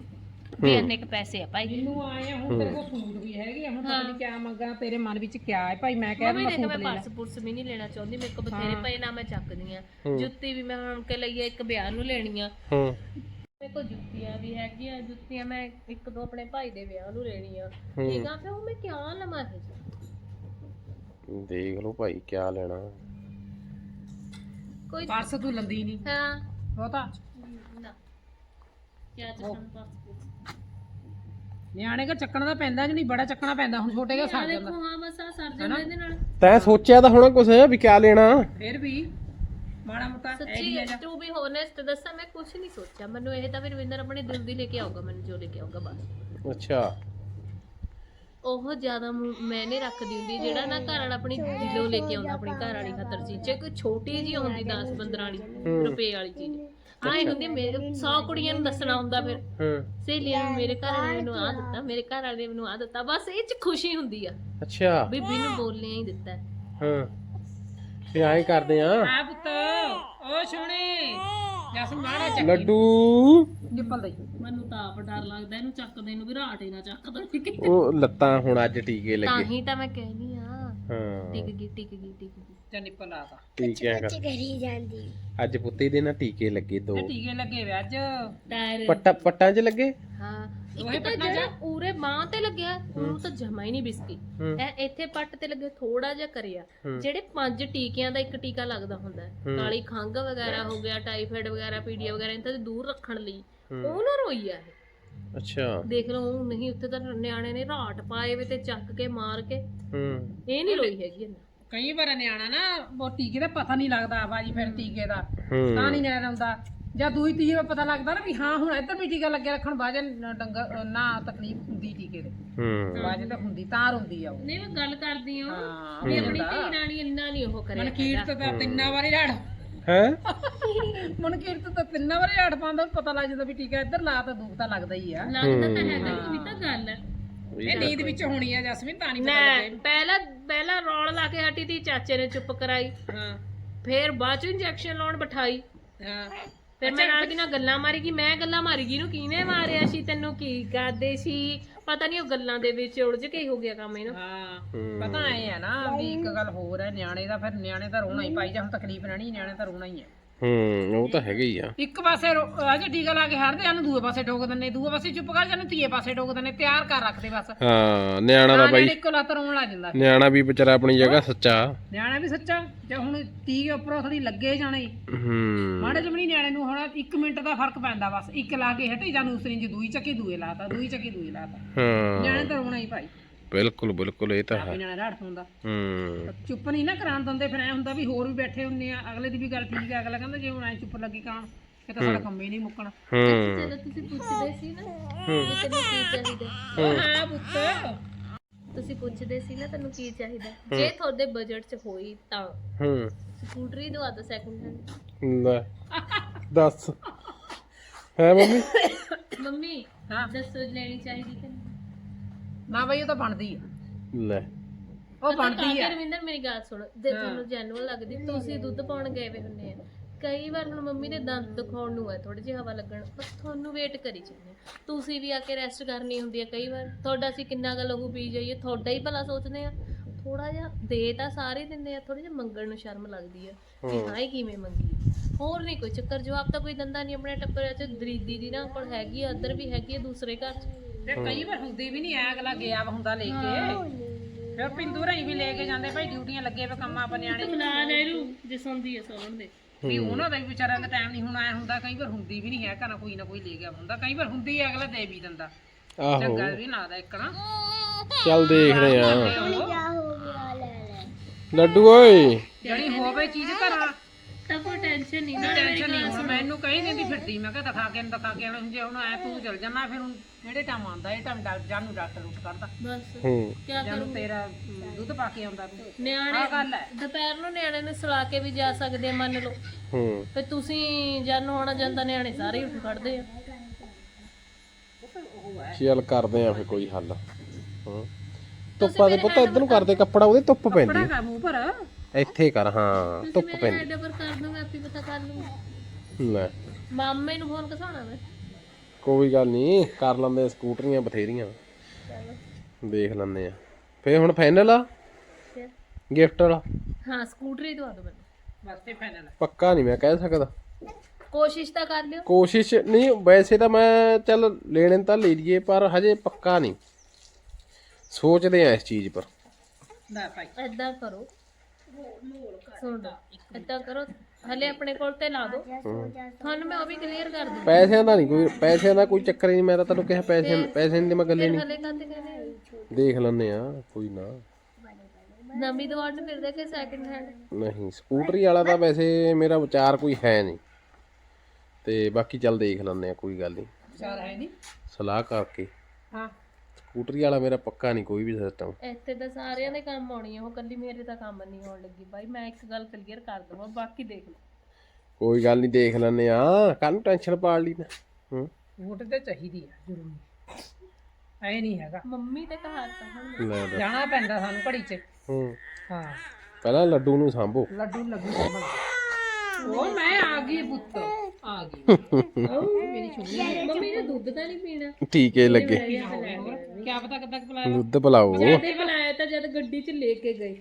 ਵੀ ਇੰਨੇ ਕ ਪੈਸੇ ਆ ਭਾਈ। ਮੈਨੂੰ ਆਏ ਆ ਹੁਣ ਤੇਰੇ ਕੋਲ ਸੂਟ ਵੀ ਹੈਗੇ ਆ ਹੁਣ ਪਤਾ ਨਹੀਂ ਕਿਆ ਮੰਗਾ ਤੇਰੇ ਮਨ ਵਿੱਚ ਕਿਆ ਹੈ। ਭਾਈ ਮੈਂ ਕਹਿ ਮੈਂ ਦੇਖ ਮੈਂ ਲੈ ਲੈ। ਪਰਸ ਪੁਰਸ ਵੀ ਨਹੀਂ ਲੈਣਾ ਚਾਹੁੰਦੀ ਮੇਰੇ ਕੋਲ ਬਥੇਰੇ ਪਏ ਨਾ ਮੈਂ ਚੱਕਦੀ ਆ। ਜੁੱਤੀ ਵੀ ਮੈਂ ਹੁਣ ਕੇ ਲਈ ਆ ਇੱਕ ਵਿਆਹ ਨੂੰ ਲੈਣੀ ਆ। ਹੂੰ। ਮੇਰੇ ਕੋਲ ਜੁੱਤੀਆਂ ਵੀ ਹੈਗੀਆਂ ਜੁੱਤੀਆਂ ਮੈਂ ਇੱਕ ਦੋ ਆਪਣੇ ਭਾਈ ਦੇ ਵਿਆਹ ਨੂੰ ਲੈਣੀਆਂ ਠੀਕ ਆ ਫਿਰ ਉਹ ਮੈਂ ਕਿਆ ਲਵਾਂ ਇਹ ਦੇਖ ਲਓ ਭਾਈ ਕੀ ਲੈਣਾ। ਕੋਈ ਪਰਸ ਤੂੰ ਲੰਦੀ ਨਹੀਂ ਹਾਂ। ਬਹੁਤਾ। ਨਾ। ਕਿਆ ਚੱਕਣ ਪਰਸ ਨਿਆਣੇ ਕੋ ਚੱਕਣਾ ਤਾਂ ਪੈਂਦਾ ਕਿ ਨਹੀਂ ਬੜਾ ਚੱਕਣਾ ਪੈਂਦਾ ਹੁਣ ਛੋਟੇ ਕੋ ਸਰ ਜਾਂਦਾ। ਦੇਖੋ ਹਾਂ ਬਸ ਆ ਸਰ ਜਾਂਦਾ ਇਹਦੇ ਨਾਲ। ਤੈਂ ਸੋਚਿਆ ਤਾਂ ਹੋਣਾ ਕੁਛ ਵੀ ਕੀ ਲੈਣਾ। ਫਿਰ ਵੀ ਮਾੜਾ ਮੋਟਾ ਸੱਚੀ ਟੂ ਬੀ ਹੋਨੈਸਟ ਦੱਸਾਂ ਮੈਂ ਕੁਝ ਨਹੀਂ ਸੋਚਿਆ। ਮੈਨੂੰ ਇਹ ਤਾਂ ਵੀ ਰਵਿੰਦਰ ਆਪਣੇ ਦਿਲ ਦੀ ਲੈ ਕੇ ਆਊਗਾ ਮੈਨੂੰ ਜੋ ਲੈ ਕੇ ਆਊਗਾ ਬਸ। ਅੱਛਾ। ਉਹ ਜ਼ਿਆਦਾ ਮੁ- ਮੈਂ ਨਹੀਂ ਰੱਖਦੀ ਹੁੰਦੀ ਜਿਹੜਾ ਨਾ ਘਰ ਵਾਲਾ ਆਪਣੀ ਦਿਲੋਂ ਲੈ ਕੇ ਆਉਂਦਾ ਆਪਣੀ ਘਰ ਵਾਲੀ ਖਾਤਰ ਚੀਜ਼ ਜੇ ਕੋਈ ਛੋਟੀ ਜੀ ਹੁੰਦੀ 10 15 ਵਾਲੀ ਰੁਪਏ ਵਾਲੀ ਚੀਜ਼। ਆਏ ਹੁੰਦੀ ਮੇਰੇ 100 ਕੁੜੀਆਂ ਨੂੰ ਦੱਸਣਾ ਹੁੰਦਾ ਫਿਰ। ਹੂੰ। ਸਹੇਲੀਆਂ ਨੂੰ ਮੇਰੇ ਘਰ ਵਾਲੇ ਨੇ ਮੈਨੂੰ ਆ ਦਿੱਤਾ ਮੇਰੇ ਘਰ ਵਾਲੇ ਨੇ ਮੈਨੂੰ ਆ ਦਿੱਤਾ। ਬਸ ਇਹ ਚ ਖੁਸ਼ੀ ਹੁੰਦੀ ਆ। ਅੱਛਾ। ਬੀਬੀ ਨੂੰ ਬੋਲਣਿਆ ਹੀ ਦਿੱਤਾ। ਹੈ। ਹਾਂ ਐਂ ਕਰਦੇ ਆ। ਆ ਪੁੱਤ ਓ ਸੋਹਣੇ। ਜਸ ਮਾੜਾ ਚੱਕ। ਲੱਡੂ। ਨਿੱਪਲ ਦੇ ਮੈਨੂੰ ਤਾਂ ਆਪ ਡਰ ਲੱਗਦਾ ਇਹਨੂੰ ਚੱਕਦੇ ਨੂੰ ਵੀ ਰਾਟ ਹੀ ਨਾ ਚੱਕਦਾ ਉਹ ਲੱਤਾਂ ਹੁਣ ਅੱਜ ਟੀਕੇ ਤਾਂ ਲੱਗੇ। ਹੀ ਤਾਂ ਮੈਂ ਕਹਿਨੀ ਆ। ਹਾਂ। ਟਿਕ ਗਈ ਟਿਕ ਗਈ ਟਿਕ ਗਈ। ਜਾਂ ਨਿੱਪਲ ਆਤਾ ਟੀਕਿਆਂ ਕਰ ਕਰੀ ਜਾਂਦੀ। ਅੱਜ ਪੁੱਤੇ ਦੇ ਨਾ ਟੀਕੇ ਲੱਗੇ ਦੋ। ਟੀਕੇ ਲੱਗੇ ਵੇ ਅੱਜ। ਟਾਇਰ। ਪੱਟਾ ਪੱਟਾਂ 'ਚ ਲੱਗੇ? ਹਾਂ ਇੱਕ ਤਾਂ ਜਿਹੜਾ ਪੂਰੇ ਬਾਹ ਤੇ ਲੱਗਿਆ ਉਹਨੂੰ ਤਾਂ ਜਮਾ ਹੀ ਨਹੀਂ ਬਿਸਕੀ। ਇਹ ਇੱਥੇ ਪੱਟ ਤੇ ਲੱਗੇ ਥੋੜਾ ਜਿਹਾ ਕਰਿਆ। ਜਿਹੜੇ ਪੰਜ ਟੀਕਿਆਂ ਦਾ ਇੱਕ ਟੀਕਾ ਲੱਗਦਾ ਹੁੰਦਾ ਹੈ। ਕਾਲੀ ਖੰਘ ਵਗੈਰਾ ਹੋ ਗਿਆ ਟਾਈਫਾਇਡ ਵਗੈਰਾ ਪੀਡੀਆ ਵਗੈਰਾ ਇਹਨਾਂ ਤੋਂ ਦੂਰ ਰੱਖਣ ਲਈ। ਉਹ ਨਾ ਰੋਈ ਆ ਇਹ। ਅੱਛਾ। ਦੇਖ ਲਓ ਉਹ ਨਹੀਂ ਉੱਥੇ ਤਾਂ ਨਿਆਣੇ ਨੇ ਰਾਟ ਪਾਏ ਵੇ ਤੇ ਚੱਕ ਕੇ ਮਾਰ ਕੇ। ਹੂੰ। ਇਹ ਨਹੀਂ ਰੋਈ ਹੈਗੀ ਇਹਨਾਂ। ਕਈ ਵਾਰ ਨਿਆਣਾ ਨਾ ਉਹ ਟੀਕੇ ਦਾ ਪਤਾ ਨਹੀਂ ਲੱਗਦਾ ਬਾਜੀ ਫਿਰ ਟੀਕੇ ਦਾ ਤਾਂ ਨਹੀਂ ਨਿਆਣਾ ਹੁੰਦਾ ਜਾਂ ਦੂਈ ਤੀਜੀ ਵਾਰ ਪਤਾ ਲੱਗਦਾ ਨਾ ਵੀ ਹਾਂ ਹੁਣ ਇੱਧਰ ਵੀ ਟੀਕਾ ਲੱਗਿਆ ਰੱਖਣ ਬਾਜੇ ਡੰਗਰ ਨਾ ਤਕਲੀਫ ਹੁੰਦੀ ਟੀਕੇ ਦੇ। ਹੂੰ। ਬਾਜੇ ਤਾਂ ਹੁੰਦੀ ਤਾਂ ਹੁੰਦੀ ਆ ਉਹ। ਨਹੀਂ ਮੈਂ ਗੱਲ ਕਰਦੀ ਹਾਂ ਵੀ ਆਪਣੀ ਧੀ ਰਾਣੀ ਇੰਨਾ ਨਹੀਂ ਉਹ ਕਰਿਆ ਮਨਕੀਰਤ ਤਾਂ ਤਿੰਨਾਂ ਵਾਰੀ ਰਾੜ। ਹੈ? ਮਨਕੀਰਤ ਤਾਂ ਤਿੰਨਾਂ ਵਾਰੀ ਰਾੜ ਪਾਉਂਦਾ ਪਤਾ ਲੱਗ ਜਾਂਦਾ ਵੀ ਟੀਕਾ ਇੱਧਰ ਲਾ ਤਾਂ ਦੁੱਖ ਤਾਂ ਲੱਗਦਾ ਹੀ ਆ। ਲੱਗਦਾ ਤਾਂ ਹੈਗਾ ਹੀ ਵੀ ਤਾਂ ਗੱਲ ਹੈ ਇਹ ਨੀਂਦ ਵਿੱਚ ਹੋਣੀ ਆ ਜਸਮੀਨ ਤਾਂ ਨਹੀਂ ਪਤਾ ਨਾ ਲੱਗੇ ਪਹਿਲਾਂ ਪਹਿਲਾਂ ਰੌਣ ਲਾ ਕੇ ਹਟੀ ਤੀ ਚਾਚੇ ਨੇ ਚੁੱਪ ਕਰਾਈ। ਹਾਂ। ਫੇਰ ਬਾਅਦ ਚ ਇੰਜੈਕਸ਼ਨ ਲਾਉਣ ਬਿਠਾਈ। ਹਾਂ। ਫਿਰ ਮੈਂ ਨਾਲ ਦੀ ਨਾਲ ਗੱਲਾਂ ਮਾਰੀ ਗਈ ਮੈਂ ਗੱਲਾਂ ਮਾਰੀ ਗਈ ਨੂੰ ਕਿਹਨੇ ਮਾਰਿਆ ਸੀ ਤੈਨੂੰ ਕੀ ਕਰਦੇ ਸੀ? ਪਤਾ ਨਹੀਂ ਉਹ ਗੱਲਾਂ ਦੇ ਵਿੱਚ ਉਲਝ ਕੇ ਹੀ ਹੋ ਗਿਆ ਕੰਮ ਇਹਨੂੰ। ਹਾਂ। ਪਤਾ ਐ ਆ ਨਾ ਵੀ ਇੱਕ ਗੱਲ ਹੋਰ ਹੈ ਨਿਆਣੇ ਦਾ ਫਿਰ ਨਿਆਣੇ ਤਾਂ ਰੋਣਾ ਹੀ ਪਾਈ ਜਾਂ ਹੁਣ ਤਕਲੀਫ ਰਹਿਣੀ ਨਿਆਣੇ ਤਾਂ ਰੋਣਾ ਹੀ ਹੈ ਹੂੰ ਉਹ ਤਾਂ ਹੈਗਾ ਹੀ ਆ। ਇੱਕ ਪਾਸੇ ਅਜੇ ਟੀਕਾ ਲਾ ਕੇ ਹਟਦੇ ਹਨ ਦੂਏ ਪਾਸੇ ਠੋਕ ਦਿੰਦੇ ਦੂਏ ਪਾਸੇ ਚੁੱਪ ਕਰ ਜਾਂਦੇ ਤੀਏ ਪਾਸੇ ਠੋਕ ਦਿੰਦੇ ਤਿਆਰ ਕਰ ਰੱਖਦੇ ਬਸ। ਹਾਂ ਨਿਆਣਾ ਦਾ ਬਾਈ ਨਿਆਣੇ ਇੱਕੋ ਲੱਤ ਰੋਣ ਲੱਗ ਜਾਂਦਾ। ਨਿਆਣਾ ਵੀ ਵਿਚਾਰਾ ਆਪਣੀ ਜਗ੍ਹਾ ਸੱਚਾ। ਨਿਆਣਾ ਵੀ ਸੱਚਾ ਜੇ ਹੁਣ ਟੀ ਉੱਪਰੋਂ ਥੋੜੀ ਲੱਗੇ ਜਾਣੇ। ਹੂੰ। ਮਾੜੇ ਜਮਣੀ ਨਿਆਣੇ ਨੂੰ ਹੁਣ 1 ਮਿੰਟ ਦਾ ਫ਼ਰਕ ਪੈਂਦਾ ਬਸ ਇੱਕ ਲਾ ਕੇ ਹਟੇ ਜਾਂ ਦੂਸਰੀ ਚ ਦੂਈ ਚੱਕੀ ਦੂਏ ਲਾਤਾ ਦੂਈ ਚੱਕੀ ਦੂਏ ਲਾਤਾ। ਹਾਂ। ਨਿਆਣੇ ਤਾਂ ਰੋਣਾ ਹੀ ਭਾਈ। ਬਿਲਕੁਲ ਬਿਲਕੁਲ ਇਹ ਤਾਂ ਹੈ। ਰਾੜ ਚੁੱਪ ਨਹੀਂ ਨਾ ਕਰਾਉਣ ਦਿੰਦੇ ਫਿਰ ਐ ਹੁੰਦਾ ਵੀ ਹੋਰ ਵੀ ਬੈਠੇ ਹੁੰਦੇ ਆ ਅਗਲੇ ਦੀ ਵੀ ਗੱਲ ਠੀਕ ਹੈ ਅਗਲਾ ਕਹਿੰਦਾ ਜੇ ਹੁਣ ਐ ਚੁੱਪ ਲੱਗੀ ਕਾਂ ਇਹ ਤਾਂ ਸਾਡਾ ਕੰਮ ਹੀ ਨਹੀਂ ਮੁੱਕਣਾ। ਹੂੰ। ਜਦੋਂ ਤੁਸੀਂ ਪੁੱਛਦੇ ਸੀ ਨਾ ਵੀ ਤੈਨੂੰ ਕੀ ਚਾਹੀਦਾ? ਹਾਂ। ਪੁੱਤ। ਤੁਸੀਂ ਪੁੱਛਦੇ ਸੀ ਨਾ ਤੈਨੂੰ ਕੀ ਚਾਹੀਦਾ? ਜੇ ਤੁਹਾਡੇ ਬਜਟ 'ਚ ਹੋਈ ਤਾਂ। ਹੂੰ। ਸਕੂਟਰੀ ਦਵਾ ਦੋ ਸੈਕਿੰਡ ਹੈਂਡ ਲੈ ਦੱਸ। ਹੈ ਮੰਮੀ? ਮੰਮੀ ਹਾਂ। ਦੱਸੋ ਲੈਣੀ ਚਾਹੀਦੀ ਕਿ ਨਾ ਬਈ ਉਹ ਤਾਂ ਬਣਦੀ ਆ। ਲੈ। ਉਹ ਬਣਦੀ ਆ। ਰਵਿੰਦਰ ਮੇਰੀ ਗੱਲ ਸੁਣੋ। ਜੇ ਤੁਹਾਨੂੰ ਜੈਨੂਅਲ ਲੱਗਦੀ ਤੁਸੀਂ ਦੁੱਧ ਪਾਉਣ ਗਏ ਵੇ ਹੁੰਨੇ ਆ। ਕਈ ਵਾਰ ਹੁਣ ਮੰਮੀ ਦੇ ਦੰਦ ਦਿਖਾਉਣ ਨੂੰ ਹੈ ਥੋੜੀ ਜਿਹੀ ਹਵਾ ਲੱਗਣ। ਪਰ ਤੁਹਾਨੂੰ ਵੇਟ ਕਰੀ ਜਾਂਦੇ ਆ। ਤੁਸੀਂ ਵੀ ਆ ਕੇ ਰੈਸਟ ਕਰਨੀ ਹੁੰਦੀ ਹੈ ਕਈ ਵਾਰ। ਤੁਹਾਡਾ ਅਸੀਂ ਕਿੰਨਾ ਕੁ ਲਹੂ ਪੀ ਜਾਈਏ ਤੁਹਾਡਾ ਹੀ ਭਲਾ ਸੋਚਦੇ ਆ। ਥੋੜਾ ਜਿਹਾ ਦੇ ਤਾਂ ਸਾਰੇ ਦਿੰਦੇ ਆ ਥੋੜੀ ਜਿਹਾ ਮੰਗਣ ਨੂੰ ਸ਼ਰਮ ਲੱਗਦੀ ਆ ਕਿ ਹਾਂ। ਇਹ ਕਿਵੇਂ ਮੰਗੀ? ਹੋਰ ਨਹੀਂ ਕੋਈ ਚੱਕਰ ਜਵਾਬ ਤਾਂ ਕੋਈ ਦੰਦਾ ਨਹੀਂ ਆਪਣੇ ਟੱਬਰ ਚ। ਦਰੀਦੀ ਦੀ ਨਾ ਕੋਲ ਹੈਗੀ ਆ ਇੱਧਰ ਵੀ ਹੈਗੀ ਆ ਦੂਸਰੇ ਘਰ ਚ। ਤੇ ਕਈ ਵਾਰ ਹੁੰਦੀ ਵੀ ਨਹੀਂ ਐ ਅਗਲਾ ਗਿਆ ਵਾ ਹੁੰਦਾ ਲੈ ਕੇ। ਫਿਰ ਪਿੰਦੂ ਰਹੀ ਵੀ ਲੈ ਕੇ ਜਾਂਦੇ ਭਾਈ ਡਿਊਟੀਆਂ ਲੱਗੇ ਵੇ ਕੰਮਾਂ ਆਪਾਂ ਨਿਆਣੇ ਬੁਲਾ ਲੈ ਇਹਨੂੰ ਜੇ ਹੈ ਸੁਣਨ ਦੇ। ਵੀ ਉਹਨਾਂ ਦਾ ਵੀ ਵਿਚਾਰਿਆਂ ਦਾ ਟਾਈਮ ਨਹੀਂ ਹੁਣ ਆਇਆ ਹੁੰਦਾ ਕਈ ਵਾਰ ਹੁੰਦੀ ਵੀ ਨਹੀਂ ਹੈ ਘਰਾਂ ਕੋਈ ਨਾ ਕੋਈ ਲੈ ਗਿਆ ਹੁੰਦਾ। ਕਈ ਵਾਰ ਹੁੰਦੀ ਹੈ ਅਗਲਾ ਦੇ ਵੀ ਦਿੰਦਾ। ਆਹੋ। ਚੰਗਾ ਵੀ ਨਾ ਦਾ ਇੱਕ ਨਾ। ਚੱਲ ਦੇਖਦੇ ਆ। ਲੱਡੂ ਓਏ। ਜਿਹੜੀ ਹੋਵੇ ਚੀਜ਼ ਘਰਾਂ। ਤਾਂ ਕੋਈ ਟੈਨਸ਼ਨ ਨਹੀਂ ਨਾ ਟੈਨਸ਼ਨ ਨਹੀਂ ਹੁਣ ਮੈਨੂੰ ਕਹੀ ਦਿੰਦੀ ਫਿਰਦੀ ਮੈਂ ਕਿਹਾ ਦਿਖਾ ਕੇ ਦਿਖਾ ਕੇ ਆਉਣਾ ਜੇ ਹੁਣ ਐ ਤੂੰ ਚਲ ਜਾਣਾ ਫਿਰ ਹੁਣ ਜਿਹੜੇ ਟਾਈਮ ਆਉਂਦਾ? ਇਹ ਟਾਈਮ ਜਾਨੂੰ ਡਾਕਟਰ ਉੱਠ ਕਰਦਾ। ਬਸ ਹੂੰ। ਕਿਆ ਜਾਨੂੰ ਤੇਰਾ ਅਮ, ਦੁੱਧ ਪਾ ਕੇ ਆਉਂਦਾ ਤੂੰ। ਨਿਆਣੇ ਆਹ ਗੱਲ ਹੈ। ਦੁਪਹਿਰ ਨੂੰ ਨਿਆਣੇ ਨੂੰ ਸੁਲਾ ਕੇ ਵੀ ਜਾ ਸਕਦੇ ਆ ਮੰਨ ਲਓ। ਹੂੰ। ਤੇ ਤੁਸੀਂ ਜਨ ਹੋਣਾ ਜਾਂਦਾ ਨਿਆਣੇ ਸਾਰੇ ਹੀ ਉੱਠ ਖੜਦੇ ਆ। ਚੱਲ ਕਰਦੇ ਆ ਫੇ ਕੋਈ ਹੱਲ? ਹਾਂ। ਧੁੱਪਾ ਦੇ ਪੁੱਤ ਇੱਧਰ ਨੂੰ ਕਰਦੇ ਕੱਪੜਾ ਉਹਦੇ ਧੁੱਪ ਪੈਂਦੀ ਬੜਾ ਮੂੰਹ ਪਰ। ਇੱਥੇ ਕਰ ਹਾਂ ਧੁੱਪ ਪੈਂਦੀ। ਹੈਡ ਪਰ ਕਰ ਦੂੰਗਾ ਆਪੇ ਪਤਾ ਕਰ ਲੂੰਗਾ ਲੈ। ਮਾਮੇ ਨੂੰ ਫੋਨ ਕਸਾਉਣਾ ਮੈਂ? ਕੋਈ ਗੱਲ ਨਹੀਂ ਕਰ ਲੈਂਦੇ ਸਕੂਟਰੀਆਂ ਬਥੇਰੀਆਂ। ਦੇਖ ਲੈਂਦੇ ਆ। ਫੇ ਹੁਣ ਫਾਈਨਲ ਆ? ਫਿਰ? ਗਿਫਟ ਵਾਲਾ? ਹਾਂ ਸਕੂਟਰੀ ਦਵਾ ਦੋ ਮੈਨੂੰ। ਬਸ ਤੇ ਫਾਈਨਲ ਪੱਕਾ ਨਹੀਂ ਮੈਂ ਕਹਿ ਸਕਦਾ। ਕੋਸ਼ਿਸ਼ ਤਾਂ ਕਰ ਲਿਓ। ਕੋਸ਼ਿਸ਼ ਨਹੀਂ ਵੈਸੇ ਤਾਂ ਮੈਂ ਚੱਲ ਲੈਣੇ ਤਾਂ ਲੈ ਲਈਏ ਪਰ ਹਜੇ ਪੱਕਾ ਨਹੀਂ ਸੋਚਦੇ ਆ ਇਸ ਚੀਜ਼ ਪਰ। ਲੈ ਭਾਈ। ਏਦਾਂ ਕਰੋ। ਸੁਣ ਲਓ ਏਦਾਂ ਕਰੋ ਹਲੇ ਆਪਣੇ ਕੋਲ ਤੇ ਲਾ ਦਿਓ। ਤੁਹਾਨੂੰ ਮੈਂ ਉਹ ਵੀ ਕਲੀਅਰ ਕਰ ਦੂੰ ਪੈਸਿਆਂ ਦਾ ਨਹੀਂ ਕੋਈ ਪੈਸਿਆਂ ਦਾ ਕੋਈ ਚੱਕਰ ਨਹੀਂ ਮੈਂ ਤਾਂ ਤੈਨੂੰ ਕਿਹਾ ਪੈਸੇ ਪੈਸੇ ਦੀ ਮੈਂ ਗੱਲੇ ਨਹੀਂ ਹਲੇ ਕਾਹਤੇ ਕਹਿੰਦੇ ਦੇਖ ਲੈਂਦੇ ਆ ਕੋਈ ਨਾ। ਨਵੀਂ ਦਵਾਰ ਨੂੰ ਫਿਰਦੇ ਕਿ ਸੈਕਿੰਡ ਹੈਂਡ ਨਹੀਂ ਸਕੂਟਰੀ ਵਾਲਾ ਤਾਂ ਵੈਸੇ ਮੇਰਾ ਵਿਚਾਰ ਕੋਈ ਹੈ ਨਹੀਂ ਤੇ ਬਾਕੀ ਚੱਲ ਦੇਖ ਲੈਂਦੇ ਆ ਕੋਈ ਗੱਲ ਨਹੀਂ ਚਾਰ ਹੈ ਨਹੀਂ ਸਲਾਹ ਕਰਕੇ। ਹਾਂ। ਸਕੂਟਰੀ ਵਾਲਾ ਮੇਰਾ ਪੱਕਾ ਨਹੀਂ ਕੋਈ ਵੀ ਸਿਸਟਮ ਇੱਥੇ ਤਾਂ ਸਾਰਿਆਂ ਦੇ ਕੰਮ ਆਉਣੀ ਆ ਉਹ ਕੱਲੀ ਮੇਰੇ ਤਾਂ ਕੰਮ ਨਹੀਂ ਆਉਣ ਲੱਗੀ। ਬਾਈ ਮੈਂ ਇੱਕ ਗੱਲ ਕਲੀਅਰ ਕਰ ਦਵਾਂ ਬਾਕੀ ਦੇਖ ਲਓ। ਕੋਈ ਗੱਲ ਨਹੀਂ ਦੇਖ ਲੈਂਦੇ ਆ ਕੱਲ ਨੂੰ ਟੈਨਸ਼ਨ ਪਾੜ ਲਈ ਨਾ ਹੂੰ। ਵੋਟ ਤੇ ਚਾਹੀਦੀ ਆ ਜ਼ਰੂਰੀ। ਐ ਨਹੀਂ ਹੈਗਾ। ਮੰਮੀ ਤੇ ਕਹਾਤਾ ਹੁਣ ਲੈ ਜਾਣਾ ਪੈਂਦਾ ਸਾਨੂੰ ਘੜੀ 'ਚ। ਹੂੰ। ਹਾਂ। ਪਹਿਲਾਂ ਲੱਡੂ ਨੂੰ ਸਾਂਭੋ। ਲੱਡੂ ਲੱਗੂ ਸਾਂਭਣ ਉਹ ਮੈਂ ਆ ਗਈ ਪੁੱਤ। ਆ ਗਈ। ਮੇਰੀ ਛੁੱਟੀ ਮੰਮੀ ਨੇ ਦੁੱਧ ਤਾਂ ਨਹੀਂ ਪੀਣਾ। ਟੀਕੇ ਲੱਗੇ। ਕੀ ਪਤਾ ਕਦ ਤੱਕ ਪਿਲਾਇਆ। ਦੁੱਧ ਪਿਲਾਓ। ਤੇ ਬੁਲਾਇਆ ਤਾਂ ਜਦ ਗੱਡੀ 'ਚ ਲੈ ਕੇ ਗਏ।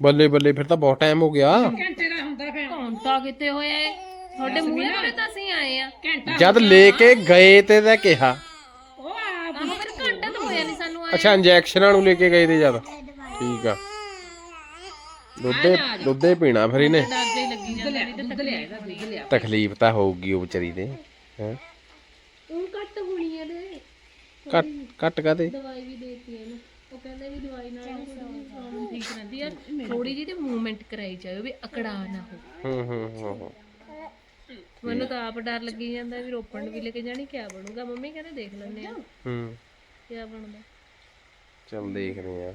ਬੱਲੇ ਬੱਲੇ ਫਿਰ ਤਾਂ ਬਹੁਤ ਟਾਈਮ ਹੋ ਗਿਆ। ਘੰਟੇ ਦਾ ਹੁੰਦਾ ਫਿਰ ਘੰਟਾ ਕਿੱਥੇ ਹੋਇਆ ਏ। ਤੁਹਾਡੇ ਮੂਹਰੇ ਮੂਹਰੇ ਤਾਂ ਅਸੀਂ ਆਏ ਆ। ਘੰਟਾ ਜਦ ਲੈ ਕੇ ਗਏ ਤੇ ਤਾਂ ਕਿਹਾ। ਉਹ ਆ ਆਹ ਫਿਰ ਘੰਟਾ ਤਾਂ ਹੋਇਆ ਨਹੀਂ ਸਾਨੂੰ ਆਏ। ਅੱਛਾ ਇੰਜੈਕਸ਼ਨਾਂ ਨੂੰ ਲੈ ਕੇ ਗਏ ਤੇ ਜਦ ਠੀਕ ਆ। ਦੁੱਧੇ ਦੁੱਧੇ ਪੀਣਾ ਫਿਰ ਇਹਨੇ। ਲੱਗੀ ਜਾਂਦਾ ਤਕਲੀਫ ਤਾਂ ਹੋਊਗੀ ਉਹ ਵਿਚਾਰੀ ਦੇ ਹੈ? ਉਹ ਘੱਟ ਹੋਣੀ ਹੈ ਦੇ ਕੱਟ ਕੱਟ ਕਾਦੇ ਦਵਾਈ ਵੀ ਦੇਤੀ ਇਹਨੂੰ। ਉਹ ਕਹਿੰਦੇ ਵੀ ਦਵਾਈ ਨਾਲ ਥੋੜੀ ਜਿਹੀ ਪ੍ਰੋਬਲਮ ਠੀਕ ਰਹਿੰਦੀ ਆ। ਥੋੜੀ ਜਿਹੀ ਤੇ ਮੂਵਮੈਂਟ ਕਰਾਈ ਜਾਓ ਵੀ ਅਕੜਾ ਨਾ ਹੋ ਹੂੰ ਹੂੰ ਹੂੰ ਹੂੰ। ਮੈਨੂੰ ਤਾਂ ਆਪ ਡਰ ਲੱਗੀ ਜਾਂਦਾ ਵੀ ਰੋਪਣ ਨੂੰ ਵੀ ਲੈ ਕੇ ਜਾਣੀ ਕਿਆ ਬਣੂਗਾ? ਮੰਮੀ ਕਹਿੰਦੇ ਦੇਖ ਲੈਂਦੇ ਆ। ਹੂੰ। ਕਿਆ ਬਣਦਾ? ਚੱਲ ਦੇਖਦੇ ਆ।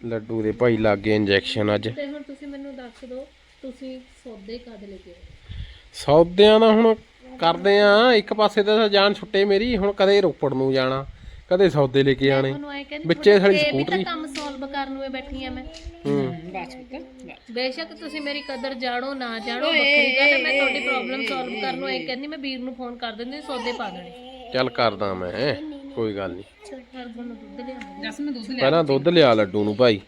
ਲੱਡੂ ਦੇ ਭਾਈ ਲੱਗੇ ਇੰਜੈਕਸ਼ਨ ਅੱਜ। ਤੇ ਹੁਣ ਤੁਸੀਂ ਮੈਨੂੰ ਦੱਸ ਦਿਓ ਤੁਸੀਂ ਸੌਦੇ ਕਦ ਲੈ ਕੇ ਆਏ? ਸੌਦਿਆਂ ਦਾ ਹੁਣ ਕਰਦੇ ਆ ਇੱਕ ਪਾਸੇ ਤਾਂ ਜਾਨ ਛੁੱਟੇ ਮੇਰੀ ਹੁਣ ਕਦੇ ਰੋਪੜ ਨੂੰ ਜਾਣਾ ਕਦੇ ਸੌਦੇ ਲੈ ਕੇ ਆਣੇ ਵਿੱਚੇ ਸਾਡੀ ਇਹ ਵੀ ਤਾਂ ਸਕੂਟਰੀ। ਕੰਮ ਸੋਲਵ ਕਰਨ ਨੂੰ ਬੈਠੀ ਆ ਮੈਂ। ਹੂੰ। ਬਸ ਪੁੱਤ ਬੇਸ਼ੱਕ ਤੁਸੀਂ ਮੇਰੀ ਕਦਰ ਜਾਣੋ ਨਾ ਜਾਣੋ ਵੱਖਰੀ ਗੱਲ ਹੈ ਮੈਂ ਤੁਹਾਡੀ ਪ੍ਰੋਬਲਮ ਸੋਲਵ ਕਰਨ ਨੂੰ ਇਹ ਕਹਿੰਦੀ ਮੈਂ ਵੀਰ ਨੂੰ ਫੋਨ ਕਰ ਦਿੰਦੀ ਸੌਦੇ ਪਾ ਦੇਣੇ। ਚੱਲ ਕਰਦਾ ਮੈਂ ਕੋਈ ਗੱਲ ਨਹੀਂ ਹਰ ਨੂੰ ਦੁੱਧ ਲਿਆ ਜਸ ਮੈਂ ਦੁੱਧ ਲਿਆ ਪਹਿਲਾਂ ਦੁੱਧ ਲਿਆ ਲੱਡੂ ਨੂੰ ਭਾਈ।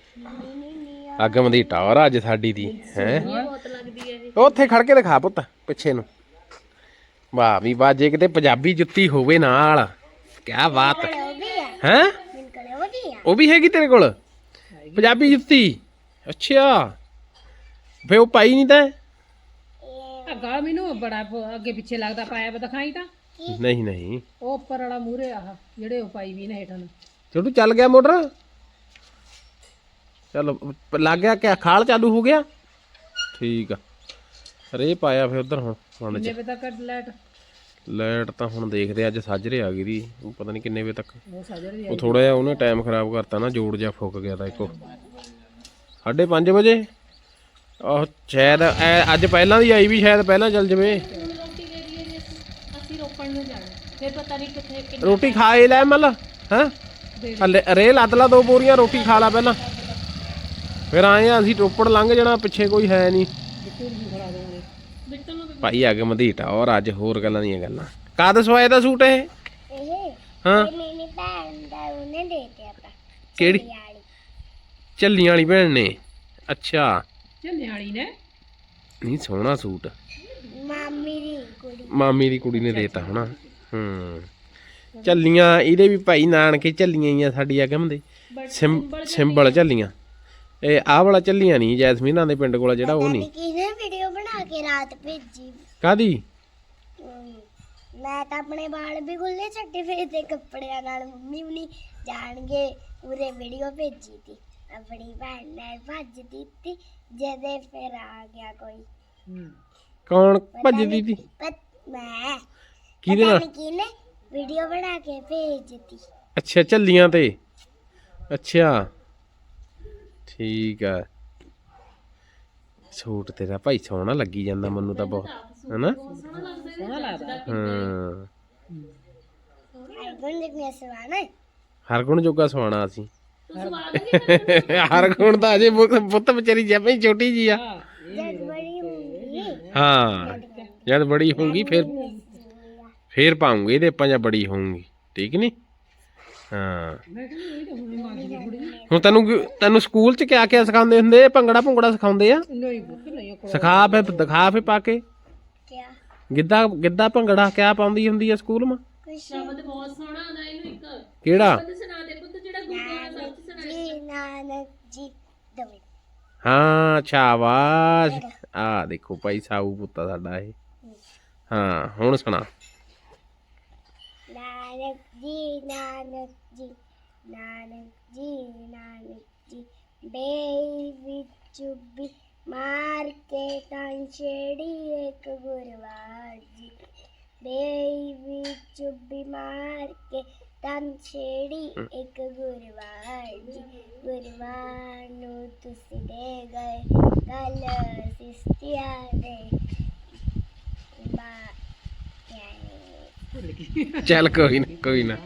ਅਗਮ ਦੀ ਟਾਵਰ ਅੱਜ ਸਾਡੀ ਦੀ ਹੈ? ਬਹੁਤ ਲੱਗਦੀ ਹੈ ਇਹ। ਉੱਥੇ ਖੜ ਕੇ ਦਿਖਾ ਪੁੱਤ ਪਿੱਛੇ ਨੂੰ। ਵਾਹ ਵੀ ਵਾਹ ਜੇ ਕਿਤੇ ਪੰਜਾਬੀ ਜੁੱਤੀ ਹੋਵੇ ਨਾਲ ਕੀ ਬਾਤ। ਹੈ। ਉਹ ਵੀ ਹੈਗੀ ਤੇਰੇ ਕੋਲ? ਪੰਜਾਬੀ ਜੁੱਤੀ? ਅੱਛਾ। ਫੇ ਉਹ ਪਾਈ ਨਹੀਂ ਤਾਂ? ਅੱਗਾ ਮੈਨੂੰ ਬੜਾ ਅੱਗੇ ਪਿੱਛੇ ਲੱਗਦਾ ਪਾਇਆ ਦਿਖਾਈ ਤਾਂ। ਨਹੀਂ ਨਹੀਂ। ਉਹ ਉੱਪਰ ਵਾਲਾ ਮੂਰੇ ਆਹ ਜਿਹੜੇ ਉਹ ਪਾਈ ਵੀ ਨੇ ਹੇਠਾਂ ਨੂੰ। ਛੋਟੂ ਚੱਲ ਗਿਆ ਮੋਟਰ? ਚਲੋ ਲੱਗ ਗਿਆ ਕਿ ਖਾਲ ਚਾਲੂ ਹੋ ਗਿਆ? ਠੀਕ ਆ। ਰੇ ਪਾਇਆ ਫੇ ਉਧਰ ਹੁਣ ਹੁਣ ਕਿੰਨੇ ਵਜੇ ਤੱਕ ਲਾਈਟ? ਲਾਈਟ ਤਾਂ ਹੁਣ ਦੇਖਦੇ ਅੱਜ ਸਾਜਰੇ ਆ ਗਈ ਦੀ। ਉਹ ਪਤਾ ਨਹੀਂ ਕਿੰਨੇ ਵਜੇ ਤੱਕ। ਉਹ ਸਾਜਰ ਦੀ ਉਹ ਥੋੜਾ ਜਿਹਾ ਉਹਨੇ ਟਾਈਮ ਖਰਾਬ ਕਰਤਾ ਨਾ ਜੋੜ ਜਿਹਾ ਫੁੱਕ ਗਿਆ ਤਾਂ ਇੱਕੋ। 5:30 ਵਜੇ? ਉਹ ਸ਼ਾਇਦ ਅੱਜ ਪਹਿਲਾਂ ਦੀ ਆਈ ਵੀ ਸ਼ਾਇਦ ਪਹਿਲਾਂ ਚੱਲ ਜਵੇ। ਰੋਟੀ ਦੇ ਦਈਏ ਜੇ ਅਸੀਂ ਰੋਪਣ ਨੂੰ ਜਾਣਾ। ਫਿਰ ਪਤਾ ਨਹੀਂ ਕਿੱਥੇ ਕਿੰਨਾ ਰੋਟੀ ਖਾਏ ਲੈ ਮੱਲ ਹੈ? ਰੇ ਲੱਦ ਲਾ ਦੋ ਬੋਰੀਆਂ ਰੋਟੀ ਖਾ ਲਾ ਪਹਿਲਾਂ। ਫਿਰ ਆਏ ਆ ਅਸੀਂ ਟੋਪੜ ਲੰਘ ਜਾਣਾ ਪਿੱਛੇ ਕੋਈ ਹੈ ਨਹੀਂ। ਭਾਈ ਅੱਗ ਮਧੀਟਾ ਔਰ ਅੱਜ ਹੋਰ ਗੱਲਾਂ ਦੀਆਂ ਗੱਲਾਂ। ਕਦ ਸਵਾਏ ਦਾ ਸੂਟ ਇਹ? ਇਹ ਹਾਂ। ਮੇਰੀ ਭੈਣ ਦਾ ਉਹਨੇ ਦੇ ਦਿੱਤਾ ਆਪਾਂ ਕਿਹੜੀ? ਝੱਲੀਆਂ ਵਾਲੀ। ਭੈਣ ਨੇ? ਅੱਛਾ। ਝੱਲੇ ਵਾਲੀ ਨੇ? ਨਹੀਂ ਸੋਹਣਾ ਸੂਟ। ਮਾਮੀ ਦੀ ਕੁੜੀ। ਮਾਮੀ ਦੀ ਕੁੜੀ ਨੇ ਦੇਤਾ ਹਨਾ ਹੂੰ। ਝੱਲੀਆਂ ਇਹਦੇ ਵੀ ਭਾਈ ਨਾਨਕੇ ਝੱਲੀਆਂ ਹੀ ਆ ਸਾਡੀ ਅਗਮ ਦੇ। ਸਿੰ- ਸਿੰਬਲ ਝੱਲੀਆਂ ਇਹ ਆਹ ਵਾਲਾ ਝੱਲੀਆਂ ਨਹੀਂ ਜੈਸਮੀਨਾਂ ਦੇ ਪਿੰਡ ਕੋਲ ਜਿਹੜਾ ਉਹ ਨਹੀਂ। ਕਿਹਨੇ ਵੀਡੀਓ ਬਣਾ ਕੇ ਰਾਤ ਭੇਜੀ। ਕਾਦੀ ਮੈਂ ਤਾਂ ਆਪਣੇ ਵਾਲ ਵੀ ਖੁੱਲੇ ਛੱਡੇ ਫੇਰ ਤੇ ਕੱਪੜਿਆਂ ਨਾਲ ਮੰਮੀ ਵੀ ਨਹੀਂ ਜਾਣਗੇ ਪੂਰੇ ਵੀਡੀਓ ਭੇਜੀ ਤੀ। ਆਪਣੀ ਭੈਣ ਨੇ ਭੱਜ ਦਿੱਤੀ ਜਦੇ ਫਿਰ ਆ ਗਿਆ ਕੋਈ। ਹੂੰ ਕੌਣ ਭੱਜਦੀ ਤੀ ਪਤ ਮੈਂ। ਕਿਹਦੇ ਨਾਲ? ਕਿਹਨੇ ਵੀਡੀਓ ਬਣਾ ਕੇ ਭੇਜਤੀ ਅੱਛਾ ਝੱਲੀਆਂ ਤੇ। ਅੱਛਾ। ਠੀਕ ਆ। ਸੂਟ ਤੇਰਾ ਭਾਈ ਸੋਹਣਾ ਲੱਗੀ ਜਾਂਦਾ ਮੈਨੂੰ ਤਾਂ ਬਹੁਤ ਹੈਨਾ? ਸੋਹਣਾ ਲੱਗਦਾ। ਹਾਂ ਆਈਫੋਨ ਜਿਹਾ ਸਵਾਣਾ ਹਰ ਗੁਣ ਜੋਗਾ ਸਵਾਣਾ ਅਸੀਂ। ਹਰ ਗੁਣ ਤਾਂ ਅਜੇ ਪੁੱਤ ਪੁੱਤ ਵਿਚਾਰੀ ਜਮੇ ਹੀ ਛੋਟੀ ਜੀ ਆ। ਜਦ ਬੜੀ ਹੋਊਗੀ। ਹਾਂ ਜਦ ਬੜੀ ਹੋਊਗੀ ਫਿਰ ਫਿਰ ਪਾਉਂਗੇ ਇਹਦੇ ਆਪਾਂ ਜਾਂ ਬੜੀ ਹੋਊਗੀ ਠੀਕ ਨਹੀਂ ਹਾਂ। ਹੁਣ ਤੈਨੂੰ ਕੀ- ਤੈਨੂੰ ਸਕੂਲ ਚ ਕਿਆ ਕਿਆ ਸਿਖਾਉਂਦੇ ਹੁੰਦੇ ਭੰਗੜਾ ਭੁੰਗੜਾ ਸਿਖਾਉਂਦੇ ਆ? ਨਹੀਂ ਪੁੱਤ ਨਹੀਂ ਉਹ ਸਿਖਾ ਫੇ ਦਿਖਾ ਫੇ ਪਾ ਕੇ। ਕਿਆ? ਗਿੱਧਾ ਗਿੱਧਾ ਭੰਗੜਾ ਕਿਆ ਪਾਉਂਦੀ ਹੁੰਦੀ ਆ ਸਕੂਲ ਮਾ? ਕੁਛ ਸ਼ਬਦ ਬਹੁਤ ਸੋਹਣਾ ਆਉਂਦਾ ਇਹਨੂੰ ਇੱਕ। ਕਿਹੜਾ? ਸ਼ਬਦ ਸੁਣਾ ਦੇ ਪੁੱਤ ਜਿਹੜਾ ਗੁਰਦੁਆਰਾ ਸਾਹਿਬ ਚ ਸੁਣਾਇਆ ਜੀ ਨਾਨਕ ਜੀ ਦਵੇ। ਹਾਂ ਸ਼ਾਬਾਸ਼। ਆ ਦੇਖੋ ਭਾਈ ਸਾਊ ਪੁੱਤਾ ਸਾਡਾ ਇਹ। ਹਾਂ ਹੁਣ ਸੁਣਾ। ਨਾਨਕ ਜੀ ਨਾਨਕ ਜੀ ਨਾਨਕ ਜੀ ਨਾਨਕ ਜੀ ਬੇ ਵਿੱਚ ਵੀ ਮਾਰ ਕੇ ਤਾਂ ਛੇੜੀ ਇੱਕ ਗੁਰਵਾਰ ਜੀ ਬੇ ਵਿੱਚ ਵੀ ਮਾਰ ਕੇ ਤਾਂ ਛੇੜੀ ਇੱਕ ਚੱਲ ਕੋਈ ਨਾ ਕੋਈ ਨਾ।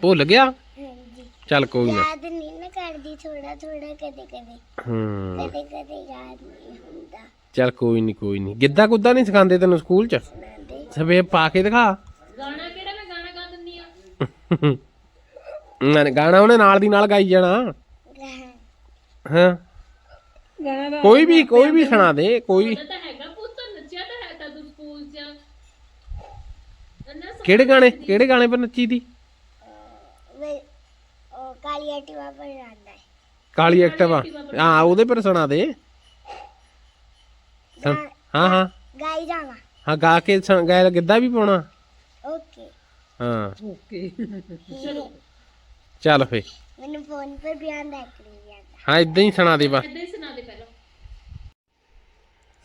ਭੁੱਲ ਗਿਆ? ਹਾਂਜੀ। ਚੱਲ ਕੋਈ ਨਾ। ਯਾਦ ਨਹੀਂ ਨਾ ਕਰਦੀ ਥੋੜਾ ਥੋੜਾ ਕਦੇ ਕਦੇ। ਹੂੰ। ਕਦੇ ਕਦੇ ਯਾਦ ਨਹੀਂ ਹੁੰਦਾ। ਚੱਲ ਕੋਈ ਨਹੀਂ ਕੋਈ ਨਹੀਂ ਗਿੱਧਾ ਗੁੱਦਾ ਨਹੀਂ ਸਿਖਾਉਂਦੇ ਤੈਨੂੰ ਸਕੂਲ ਚ? ਸੁਣਾਉਂਦੇ ਸਵੇ ਪਾ ਕੇ ਦਿਖਾ। ਗਾਣਾ ਕਿਹੜਾ? ਮੈਂ ਗਾਣਾ ਗਾ ਦਿੰਦੀ ਆ। ਨਾ- ਗਾਣਾ ਉਹਨੇ ਨਾਲ ਦੀ ਨਾਲ ਗਾਈ ਜਾਣਾ। ਹਾਂ? ਗਾਣਾ ਦਾ ਕੋਈ ਵੀ ਕੋਈ ਵੀ ਸੁਣਾ ਦੇ ਕੋਈ ਉਹਦਾ ਤਾਂ ਪੁੱਤ ਨੱਚਿਆ ਤਾਂ ਹੈ ਤਾਂ ਤੂੰ ਸਕੂਲ 'ਚ ਅੰਨਾ ਕਿਹੜੇ ਗਾਣੇ ਕਿਹੜੇ ਗਾਣੇ ਪਰ ਨੱਚੀ ਦੀ? ਵੇ ਉਹ ਕਾਲੀ ਐਟੀਵਾ ਪਰ ਜਾਂਦਾ ਹੈ। ਕਾਲੀ ਐਕਟਿਵਾ? ਹਾਂ ਉਹਦੇ ਪਰ ਸੁਣਾ ਦੇ। ਸੁਣ- ਹਾਂ ਹਾਂ। ਗਾਈ ਜਾਵਾ। ਹਾਂ ਗਾ ਕੇ ਸੁਣ- ਗਾ ਗਿੱਧਾ ਵੀ ਪਾਉਣਾ। ਓਕੇ। ਹਾਂ। ਓਕੇ। ਚੱਲ। ਫੇ ਮੈਨੂੰ ਫੋਨ ਪਰ ਵੀ ਆਂਦਾ ਕਰੀ ਜਾਂਦਾ ਹਾਂ। ਇਦਾਂ ਹੀ ਸੁਣਾ ਦੇ ਬਸ। ਇਦਾਂ ਹੀ ਸੁਣਾ ਦੇ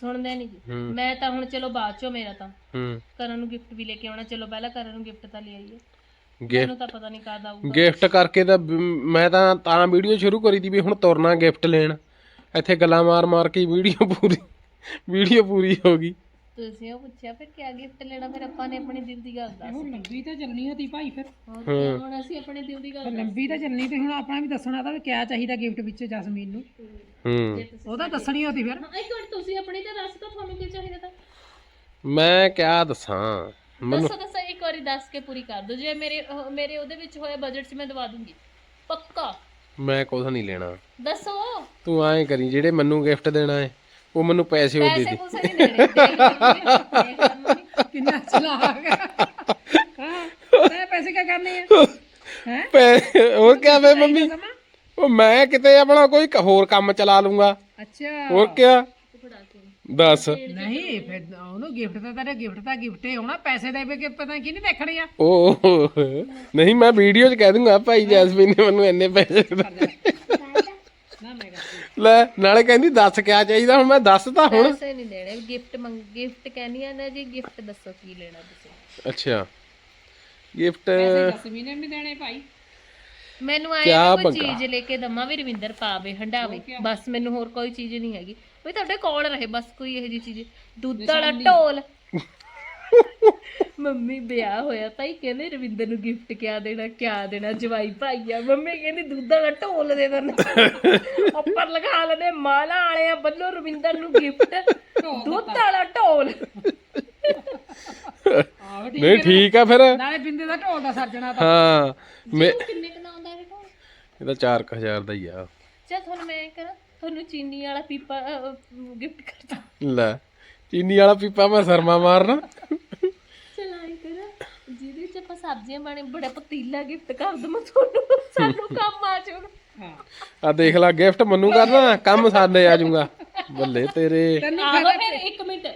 ਸੁਣਦੇ ਨਹੀਂ ਜੀ। ਹੂੰ। ਮੈਂ ਤਾਂ ਹੁਣ ਚਲੋ ਬਾਅਦ ਚੋਂ ਮੇਰਾ ਤਾਂ। ਹੂੰ। ਕਰਨ ਨੂੰ ਗਿਫਟ ਵੀ ਲੈ ਕੇ ਆਉਣਾ ਚਲੋ ਪਹਿਲਾਂ ਕਰਨ ਨੂੰ ਗਿਫਟ ਤਾਂ ਲੈ ਆਈਏ। ਗਿਫਟ ਮੈਨੂੰ ਤਾਂ ਪਤਾ ਨਹੀਂ ਕਦ ਆਊਗਾ। ਗਿਫਟ ਕਰਕੇ ਤਾਂ ਬ- ਮੈਂ ਤਾਂ ਤਾਂ ਵੀਡੀਓ ਸ਼ੁਰੂ ਕਰੀ ਦੀ ਵੀ ਹੁਣ ਤੁਰਨਾ ਗਿਫਟ ਲੈਣ। ਇੱਥੇ ਗੱਲਾਂ ਮਾਰ ਮਾਰ ਕੇ ਵੀਡੀਓ ਪੂਰੀ ਵੀਡੀਓ ਪੂਰੀ ਹੋ ਗਈ। ਤੁਸੀਂ ਉਹ ਪੁੱਛਿਆ ਫਿਰ ਕਿਆ ਗਿਫਟ ਲੈਣਾ ਫਿਰ ਆਪਾਂ ਨੇ ਆਪਣੇ ਦਿਲ ਦੀ ਗੱਲ ਦੱਸ ਉਹ ਲੰਬੀ ਤਾਂ ਚੱਲਣੀ ਹੋਤੀ ਭਾਈ ਫਿਰ। ਹੋਰ ਕਿਆ ਹੁਣ ਅਸੀਂ ਆਪਣੇ ਦਿਲ ਦੀ ਗੱਲ ਲੰਬੀ ਤਾਂ ਚੱਲਣੀ ਤੇ ਹੁਣ ਆਪਣਾ ਵੀ ਦੱਸਣਾ ਤਾਂ ਵੀ ਕਿਆ ਚਾਹੀਦਾ ਗਿਫਟ ਵਿੱਚ ਜਸਮੀਨ ਨੂੰ। ਹੂੰ। ਉਹ ਤਾਂ ਦੱਸਣੀ ਹੋਤੀ ਫਿਰ। ਹਾਂ, ਇੱਕ ਮਿੰਟ ਤੁਸੀਂ ਆਪਣੀ ਤਾਂ ਦੱਸ ਤਾਂ ਤੁਹਾਨੂੰ ਕੀ ਚਾਹੀਦਾ ਤਾਂ। ਮੈਂ ਕਿਆ ਦੱਸਾਂ ਮੈਨੂੰ ਦੱਸੋ ਦੱਸੋ ਇੱਕ ਵਾਰੀ ਦੱਸ ਕੇ ਪੂਰੀ ਕਰ ਦਿਓ। ਜੇ ਮੇਰੇ ਉਹ- ਮੇਰੇ ਉਹਦੇ ਵਿੱਚ ਹੋਇਆ ਬਜਟ 'ਚ ਮੈਂ ਦਵਾ ਦੂੰਗੀ। ਪੱਕਾ। ਮੈਂ ਕੁਝ ਨਹੀਂ ਲੈਣਾ। ਦੱਸੋ। ਤੂੰ ਐਂ ਕਰੀ ਜਿਹੜੇ ਮੈਨੂੰ ਗਿਫਟ ਦੇਣਾ ਹੈ ਉਹ ਮੈਨੂੰ ਪੈਸੇ ਉਹ ਦੇ ਪੈਸੇ ਦੇ। ਪੂਸੇ ਨਹੀਂ ਦੇਣੇ ਦੇਖ ਲਓ। ਕਿੰਨਾ ਚਲਾਕ ਹਾਂ ਤੇ ਪੈਸੇ ਕਿਆ ਕਰਨੇ ਆ? ਹੈ? ਪੈ- ਹੋਰ ਕਿਆ ਵੇ ਮੰਮੀ? ਉਹ ਮੈਂ ਕਿਤੇ ਆਪਣਾ ਕੋਈ ਕ- ਹੋਰ ਕੰਮ ਚਲਾ ਲੂੰਗਾ। ਅੱਛਾ। ਹੋਰ ਕਿਆ? ਦੱਸ। ਨਹੀਂ ਫਿਰ ਉਹਨੂੰ ਗਿਫਟ ਤਾਂ ਤੇਰੇ ਗਿਫਟ ਤਾਂ ਗਿਫਟ ਹੀ ਹੋਣਾ ਪੈਸੇ ਦੇ ਕੇ ਪਤਾ ਕੀ ਨਹੀਂ ਦੇਖਣੇ ਆ। ਉਹ ਨਹੀਂ ਮੈਂ ਵੀਡੀਓ 'ਚ ਕਹਿ ਦੂੰਗਾ ਭਾਈ ਜੈਸਮੀਨ ਨੇ ਮੈਨੂੰ ਇੰਨੇ ਪੈਸੇ ਦਿੱਤੇ। ਨਾ ਮੈਂ ਕਿਹਾ ਲੈ ਨਾਲੇ ਕਹਿੰਦੀ ਦੱਸ ਕਿਆ ਚਾਹੀਦਾ ਹੁਣ ਮੈਂ ਦੱਸਤਾ ਹੁਣ। ਪੈਸੇ ਨਹੀਂ ਦੇਣੇ ਗਿਫਟ ਮੰਗ ਗਿਫਟ ਕਹਿੰਦੀ ਆ ਨਾ ਜੀ ਗਿਫਟ ਦੱਸੋ ਕੀ ਲੈਣਾ ਤੁਸੀਂ। ਅੱਛਾ। ਗਿਫਟ ਜਸਮੀਨ ਨੇ ਵੀ ਦੇਣੇ ਭਾਈ। ਮੈਨੂੰ ਆਏ ਕਿਆ ਕੋਈ ਬੰਗਾ। ਚੀਜ਼ ਲੈ ਕੇ ਦਮਾ ਵੀ ਰਵਿੰਦਰ ਪਾਵੇ ਹੰਡਾਵੇ ਬਸ ਮੈਨੂੰ ਹੋਰ ਕੋਈ ਚੀਜ਼ ਨਹੀਂ ਹੈਗੀ। ਵੀ ਤੁਹਾਡੇ ਕੋਲ ਰਹੇ ਬਸ ਕੋਈ ਇਹੋ ਜਿਹੀ ਚੀਜ਼। ਦੁੱਧ ਵਾਲਾ ਢੋਲ। ਮੰਮੀ ਵਿਆਹ ਹੋਇਆ ਤਾਈ ਕਹਿੰਦੇ ਰਵਿੰਦਰ ਨੂੰ ਗਿਫਟ ਕਿਆ ਦੇਣਾ ਕਿਆ ਦੇਣਾ ਜਵਾਈ ਭਾਈ ਆ। ਮੰਮੀ ਕਹਿੰਦੀ ਦੁੱਧ ਵਾਲਾ ਢੋਲ ਦੇ ਦੇਣਾ ਉੱਪਰ ਲਗਾ ਲੈਣੇ ਮਾਲਾ ਵਾਲਿਆਂ ਵੱਲੋਂ ਰਵਿੰਦਰ ਨੂੰ ਗਿਫਟ ਦੁੱਧ ਵਾਲਾ ਢੋਲ। ਆਹੋ ਠੀਕ ਨਹੀਂ ਠੀਕ ਆ ਫਿਰ। ਨਾਲੇ ਬਿੰਦੇ ਦਾ ਢੋਲ ਦਾ ਸਰਜਣਾ ਤਾਂ। ਹਾਂ ਮੈਂ ਕਿੰਨੇ ਕੁ ਦਾ ਆਉਂਦਾ ਇਹ ਢੋਲ ਇਹਦਾ 4000 ਦਾ ਹੀ ਆ। ਚਲ ਤੁਹਾਨੂੰ ਮੈਂ ਕਰਾਂ ਤੁਹਾਨੂੰ ਚੀਨੀ ਵਾਲਾ ਪੀਪਾ ਗਿਫਟ ਕਰਦਾ ਲੈ ਚੀਨੀ ਵਾਲਾ ਪੀਪਾ ਮੈਂ ਸਰਮਾ ਮਾਰਨਾ ਚਲਾਈ ਕਰ ਜਿਹਦੇ ਚ ਆਪਾਂ ਸਬਜ਼ੀਆਂ ਬਣੇ ਬੜਾ ਪਤੀਲਾ ਗਿਫਟ ਕਰ ਦਵਾਂ ਤੁਹਾਨੂੰ। ਸਾਨੂੰ ਕੰਮ ਆ ਜਾਊਗਾ। ਹਾਂ। ਆ ਦੇਖ ਲੈ ਗਿਫਟ ਮੈਨੂੰ ਕਰਨਾ ਕੰਮ ਸਾਡੇ ਆ ਜਾਊਗਾ। ਬੱਲੇ ਤੇਰੇ। ਆਹੋ ਫਿਰ ਇੱਕ ਮਿੰਟ।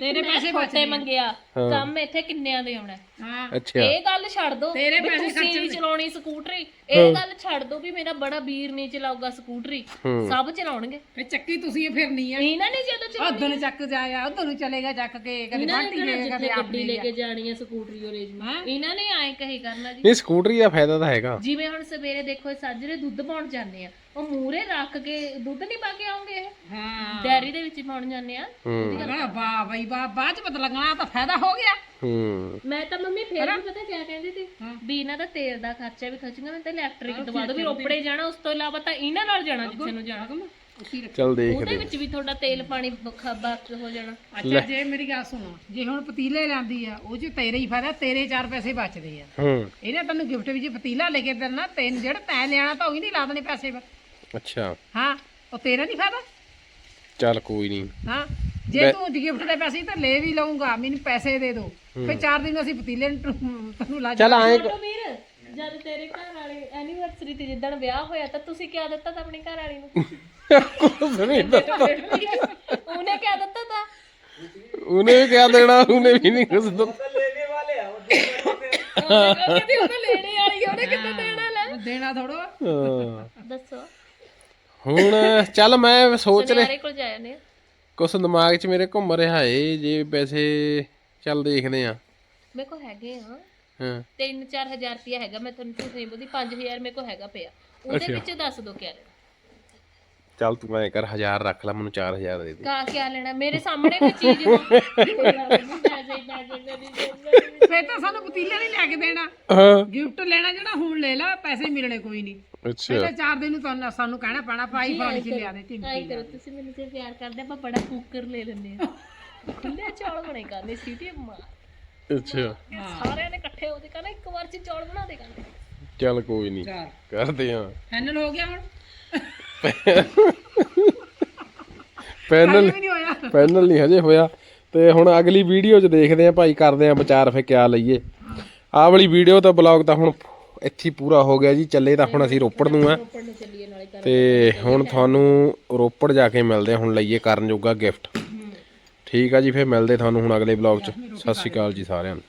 ਤੇਰੇ ਪੈਸੇ ਬਚੇ ਮੰਗਿਆ। ਕੰਮ ਇੱਥੇ ਕਿੰਨਿਆਂ ਦੇ ਆਉਣਾ? ਹਾਂ। ਅੱਛਾ। ਇਹ ਗੱਲ ਛੱਡ ਦੋ ਤੇਰੇ ਪੈਸੇ ਤੁਸੀਂ ਨਹੀਂ ਚਲਾਉਣੀ ਸਕੂਟਰੀ। ਇਹ ਗੱਲ ਛੱਡ ਦੋ ਵੀ ਮੇਰਾ ਬੜਾ ਵੀਰ ਨਹੀਂ ਚਲਾਊਗਾ ਸਕੂਟਰੀ। ਹੂੰ। ਸਭ ਚਲਾਉਣਗੇ। ਫੇ ਚੱਕੀ ਤੁਸੀਂ ਫਿਰਨੀ ਆ। ਇਹਨਾਂ ਨੇ ਜਦੋਂ ਚ ਉਧਰ ਨੂੰ ਚੱਕ ਜਾਇਆ ਉਧਰ ਨੂੰ ਚਲੇਗਾ ਚੱਕ ਕੇ ਕਦੇ ਇਹਨਾਂ ਬਾਟੀ ਨੇ ਲੈ ਕਿਹੜਾ ਕਦੇ ਜਿੱਥੇ ਆਪ ਗੱਡੀ ਲੈ ਲੈ ਕੇ ਜਾਣੀ ਹੈ ਸਕੂਟਰੀ ਅਰੇਂਜਮੈਂਟ ਇਹਨਾਂ ਨੇ ਆਏ ਕਹੇ ਕਰਨਾ ਜੀ। ਨਹੀਂ ਸਕੂਟਰੀ ਦਾ ਫਾਇਦਾ ਤਾਂ ਹੈਗਾ। ਜਿਵੇਂ ਹੁਣ ਸਵੇਰੇ ਦੇਖੋ ਸਾਜਰੇ ਦੁੱਧ ਪਾਉਣ ਜਾਂਦੇ ਆ। ਉਹ ਮੂਰੇ ਰੱਖ ਕੇ ਦੁੱਧ ਨਹੀਂ ਪਾ ਕੇ ਆਉਂਗੇ ਇਹ। ਹਾਂ। ਡੈਰੀ ਦੇ ਵਿੱਚ ਹੀ ਪਾਉਣ ਜਾਂਦੇ ਆ। ਹੂੰ। ਕਹਣਾ ਵਾਹ ਬਈ ਵਾਹ ਬਾਅਦ ਚ ਪਤਾ ਲੱਗਣਾ ਤਾਂ ਫਾਇਦਾ ਹੋ ਗਿਆ। ਹੂੰ। ਮੈਂ ਤਾਂ ਮੰਮੀ ਫੇਰ ਵੀ ਪਤਾ ਕਿਆ ਕਹਿੰਦੀ ਸੀ? ਵੀ ਇਹਨਾਂ ਦਾ ਤੇਲ ਦਾ ਖਰਚਾ ਵੀ ਖਰਚੂਗਾ ਮੈਂ ਤਾਂ ਇਲੈਕਟ੍ਰਿਕ ਦਵਾ ਦੋ ਵੀ ਰੋਪੜੇ ਜਾਣਾ ਉਸ ਤੋਂ ਇਲਾਵਾ ਤਾਂ ਇਹਨਾਂ ਨਾਲ ਜਾਣਾ ਜਿੱਥੇ ਨੂੰ ਜਾਣਾ। ਚੱਲ ਉਹਦੇ ਦੇਖਦੇ ਵਿੱਚ ਵੀ ਤੁਹਾਡਾ ਤੇਲ ਪਾਣੀ ਬਖਾਬਾ ਹੋ ਜਾਣਾ। ਅੱਛਾ ਜੇ ਮੇਰੀ ਗੱਲ ਸੁਣੋ ਜੇ ਹੁਣ ਪਤੀਲੇ ਲੈਂਦੀ ਆ ਉਹ ਚ ਤੇਰੇ ਹੀ ਫਾਇਦਾ ਤੇਰੇ ਚਾਰ ਪੈਸੇ ਬਚਦੇ ਆ। ਹੂੰ। ਇਹਨੇ ਤੈਨੂੰ ਗਿਫਟ ਵਿੱਚ ਪਤੀਲਾ ਲੈ ਕੇ ਦੇਣਾ ਤੈਨੂੰ ਜਿਹੜਾ ਤੈਂ ਲੈਣਾ ਤਾਂ ਉਹ ਹੀ ਨਹੀਂ ਲਾ ਦੇਣੇ ਪੈਸੇ ਫਿਰ। ਅੱਛਾ। ਹਾਂ ਉਹ ਤੇਰਾ ਨਹੀਂ ਫਾਇਦਾ? ਚੱਲ ਕੋਈ ਨਹੀਂ। ਹਾਂ ਜੇ ਤੂੰ ਗਿਫਟ ਦੇ ਪੈਸੇ ਤਾਂ ਲੈ ਵੀ ਲਊਂਗਾ ਮੈਨੂੰ ਪੈਸੇ ਦੇ ਦੋ। ਫਿਰ ਚਾਰ ਦਿਨ ਅਸੀਂ ਪਤੀਲੇ ਨੂੰ ਤੈਨੂੰ ਲਾ ਚੱਲ ਆਏ ਛੋਟੋ ਵੀਰ ਜਦ ਤੇਰੇ ਘਰ ਵਾਲੇ ਐਨੀਵਰਸਰੀ ਤੇ ਜਿੱਦਣ ਵਿਆਹ ਹੋਇਆ ਤਾਂ ਤੁਸੀਂ ਕਿਆ ਦਿੱਤਾ ਤਾਂ ਆਪਣੀ ਘਰ ਵਾਲੀ ਨੂੰ। ਕੁਛ ਨਹੀਂ ਉਹਨੇ ਕਿਆ ਦਿੱਤਾ ਤਾਂ। ਉਹਨੇ ਵੀ ਕਿਆ ਦੇਣਾ ਉਹਨੇ ਵੀ ਨਹੀਂ ਕੁਝ ਦਿੱਤਾ। ਉਹਨੇ ਕਹਿੰਦੀ ਉਹ ਤਾਂ ਲੈਣੇ ਵਾਲੀ ਉਹਨੇ ਕਿੱਥੇ ਦੇਣਾ ਲੈ? ਦੇਣਾ ਥੋੜੋ ਹਾਂ। ਦੱਸੋ। ਹੁਣ ਚੱਲ ਮੈਂ ਸੋਚ ਰਿਹਾ ਸੁਨਿਆਰੇ ਕੋਲ ਜਾਇਆ ਨੇ ਕੁਛ ਦਿਮਾਗ 'ਚ ਮੇਰੇ ਘੁੰਮ ਰਿਹਾ ਏ ਜੇ ਪੈਸੇ ਚੱਲ ਦੇਖਦੇ ਆ। ਮੇਰੇ ਕੋਲ ਹੈਗੇ ਆ। ਹਾਂ। 3-4000 ਰੁਪਇਆ ਹੈਗਾ ਮੈਂ ਤੁਹਾਨੂੰ ਝੂਠ ਨਹੀਂ ਬੋਲਦੀ 5000 ਮੇਰੇ ਕੋਲ ਹੈਗਾ ਪਿਆ। ਉਹਦੇ ਵਿੱਚ ਦੱਸ ਦੋ ਕਿਆ ਲੈਣਾ। ਚੱਲ ਤੂੰ ਐ ਕਰ 1000 ਰੱਖ ਲੈ ਮੈਨੂੰ 4000 ਦੇ ਦੇ। ਕਾ ਕਿਆ ਲੈਣਾ? ਮੇਰੇ ਸਾਹਮਣੇ ਕੋਈ ਚੀਜ਼। ਫਿਰ ਤਾਂ ਸਾਨੂੰ ਪਤੀਲੇ ਨਹੀਂ ਲੈ ਕੇ ਦੇਣਾ। ਹਾਂ। ਗਿਫਟ ਲੈਣਾ ਜਿਹੜਾ ਹੁਣ ਲੈ ਲਾ ਪੈਸੇ ਮਿਲਣੇ ਕੋਈ ਨਹੀਂ। ਅੱਛਾ। ਪਹਿਲੇ ਚਾਰ ਦਿਨ ਨੂੰ ਤੁਹਾਨੂੰ ਸਾਨੂੰ ਕਹਿਣਾ ਪੈਣਾ ਭਾਈ ਪਾਣੀ ਚ ਲਿਆ ਦੇ ਤਿੰਨ ਆਈ ਕਰੋ ਤੁਸੀਂ ਮੈਨੂੰ ਜੇ ਪਿਆਰ ਕਰਦੇ ਆਪਾਂ ਬੜਾ ਕੁੱਕਰ ਲੈ ਲੈਂਦੇ ਆ ਖੁੱਲੇ ਚੌਲ ਬਣੇ ਕਰਨੇ ਸੀਟੀ ਮਾਰ ਅੱਛਾ। ਸਾਰਿਆਂ ਨੇ ਇਕੱਠੇ ਹੋ ਕੇ ਕਹਿੰਦਾ ਇੱਕ ਵਾਰ ਚ ਚੌਲ ਬਣਾ ਦੇ ਕਰਨੇ ਚੱਲ ਕੋਈ ਨਹੀਂ ਚਾਰ ਕਰਦੇ ਆ ਫਾਈਨਲ ਹੋ ਗਿਆ ਹੁਣ? ਪੈਨਲ ਵੀ ਨਹੀਂ ਹੋਇਆ। ਪੈਨਲ ਨਹੀਂ ਹਜੇ ਹੋਇਆ। ਤੇ ਹੁਣ ਅਗਲੀ ਵੀਡੀਓ 'ਚ ਦੇਖਦੇ ਆ ਭਾਈ ਕਰਦੇ ਆ ਵਿਚਾਰ ਫੇ ਕਿਆ ਲਈਏ। ਆਹ ਵਾਲੀ ਵੀਡੀਓ ਤਾਂ ਬਲੌਗ ਤਾਂ ਹੁਣ ਇੱਥੇ ਪੂਰਾ ਹੋ ਗਿਆ ਜੀ, ਚੱਲੇ ਤਾਂ ਹੁਣ ਅਸੀਂ ਰੋਪੜ ਨੂੰ ਆ। ਉੱਪਰ ਤੇ ਹੁਣ ਤੁਹਾਨੂੰ ਰੋਪੜ ਜਾ ਕੇ ਮਿਲਦੇ ਆ, ਹੁਣ ਲਈਏ ਕਰਨ ਜੋਗਾ ਗਿਫਟ ਠੀਕ ਆ ਜੀ, ਫਿਰ ਮਿਲਦੇ ਤੁਹਾਨੂੰ ਹੁਣ ਅਗਲੇ ਬਲੌਗ 'ਚ। ਸਤਿ ਸ਼੍ਰੀ ਅਕਾਲ ਜੀ ਸਾਰਿਆਂ ਨੂੰ।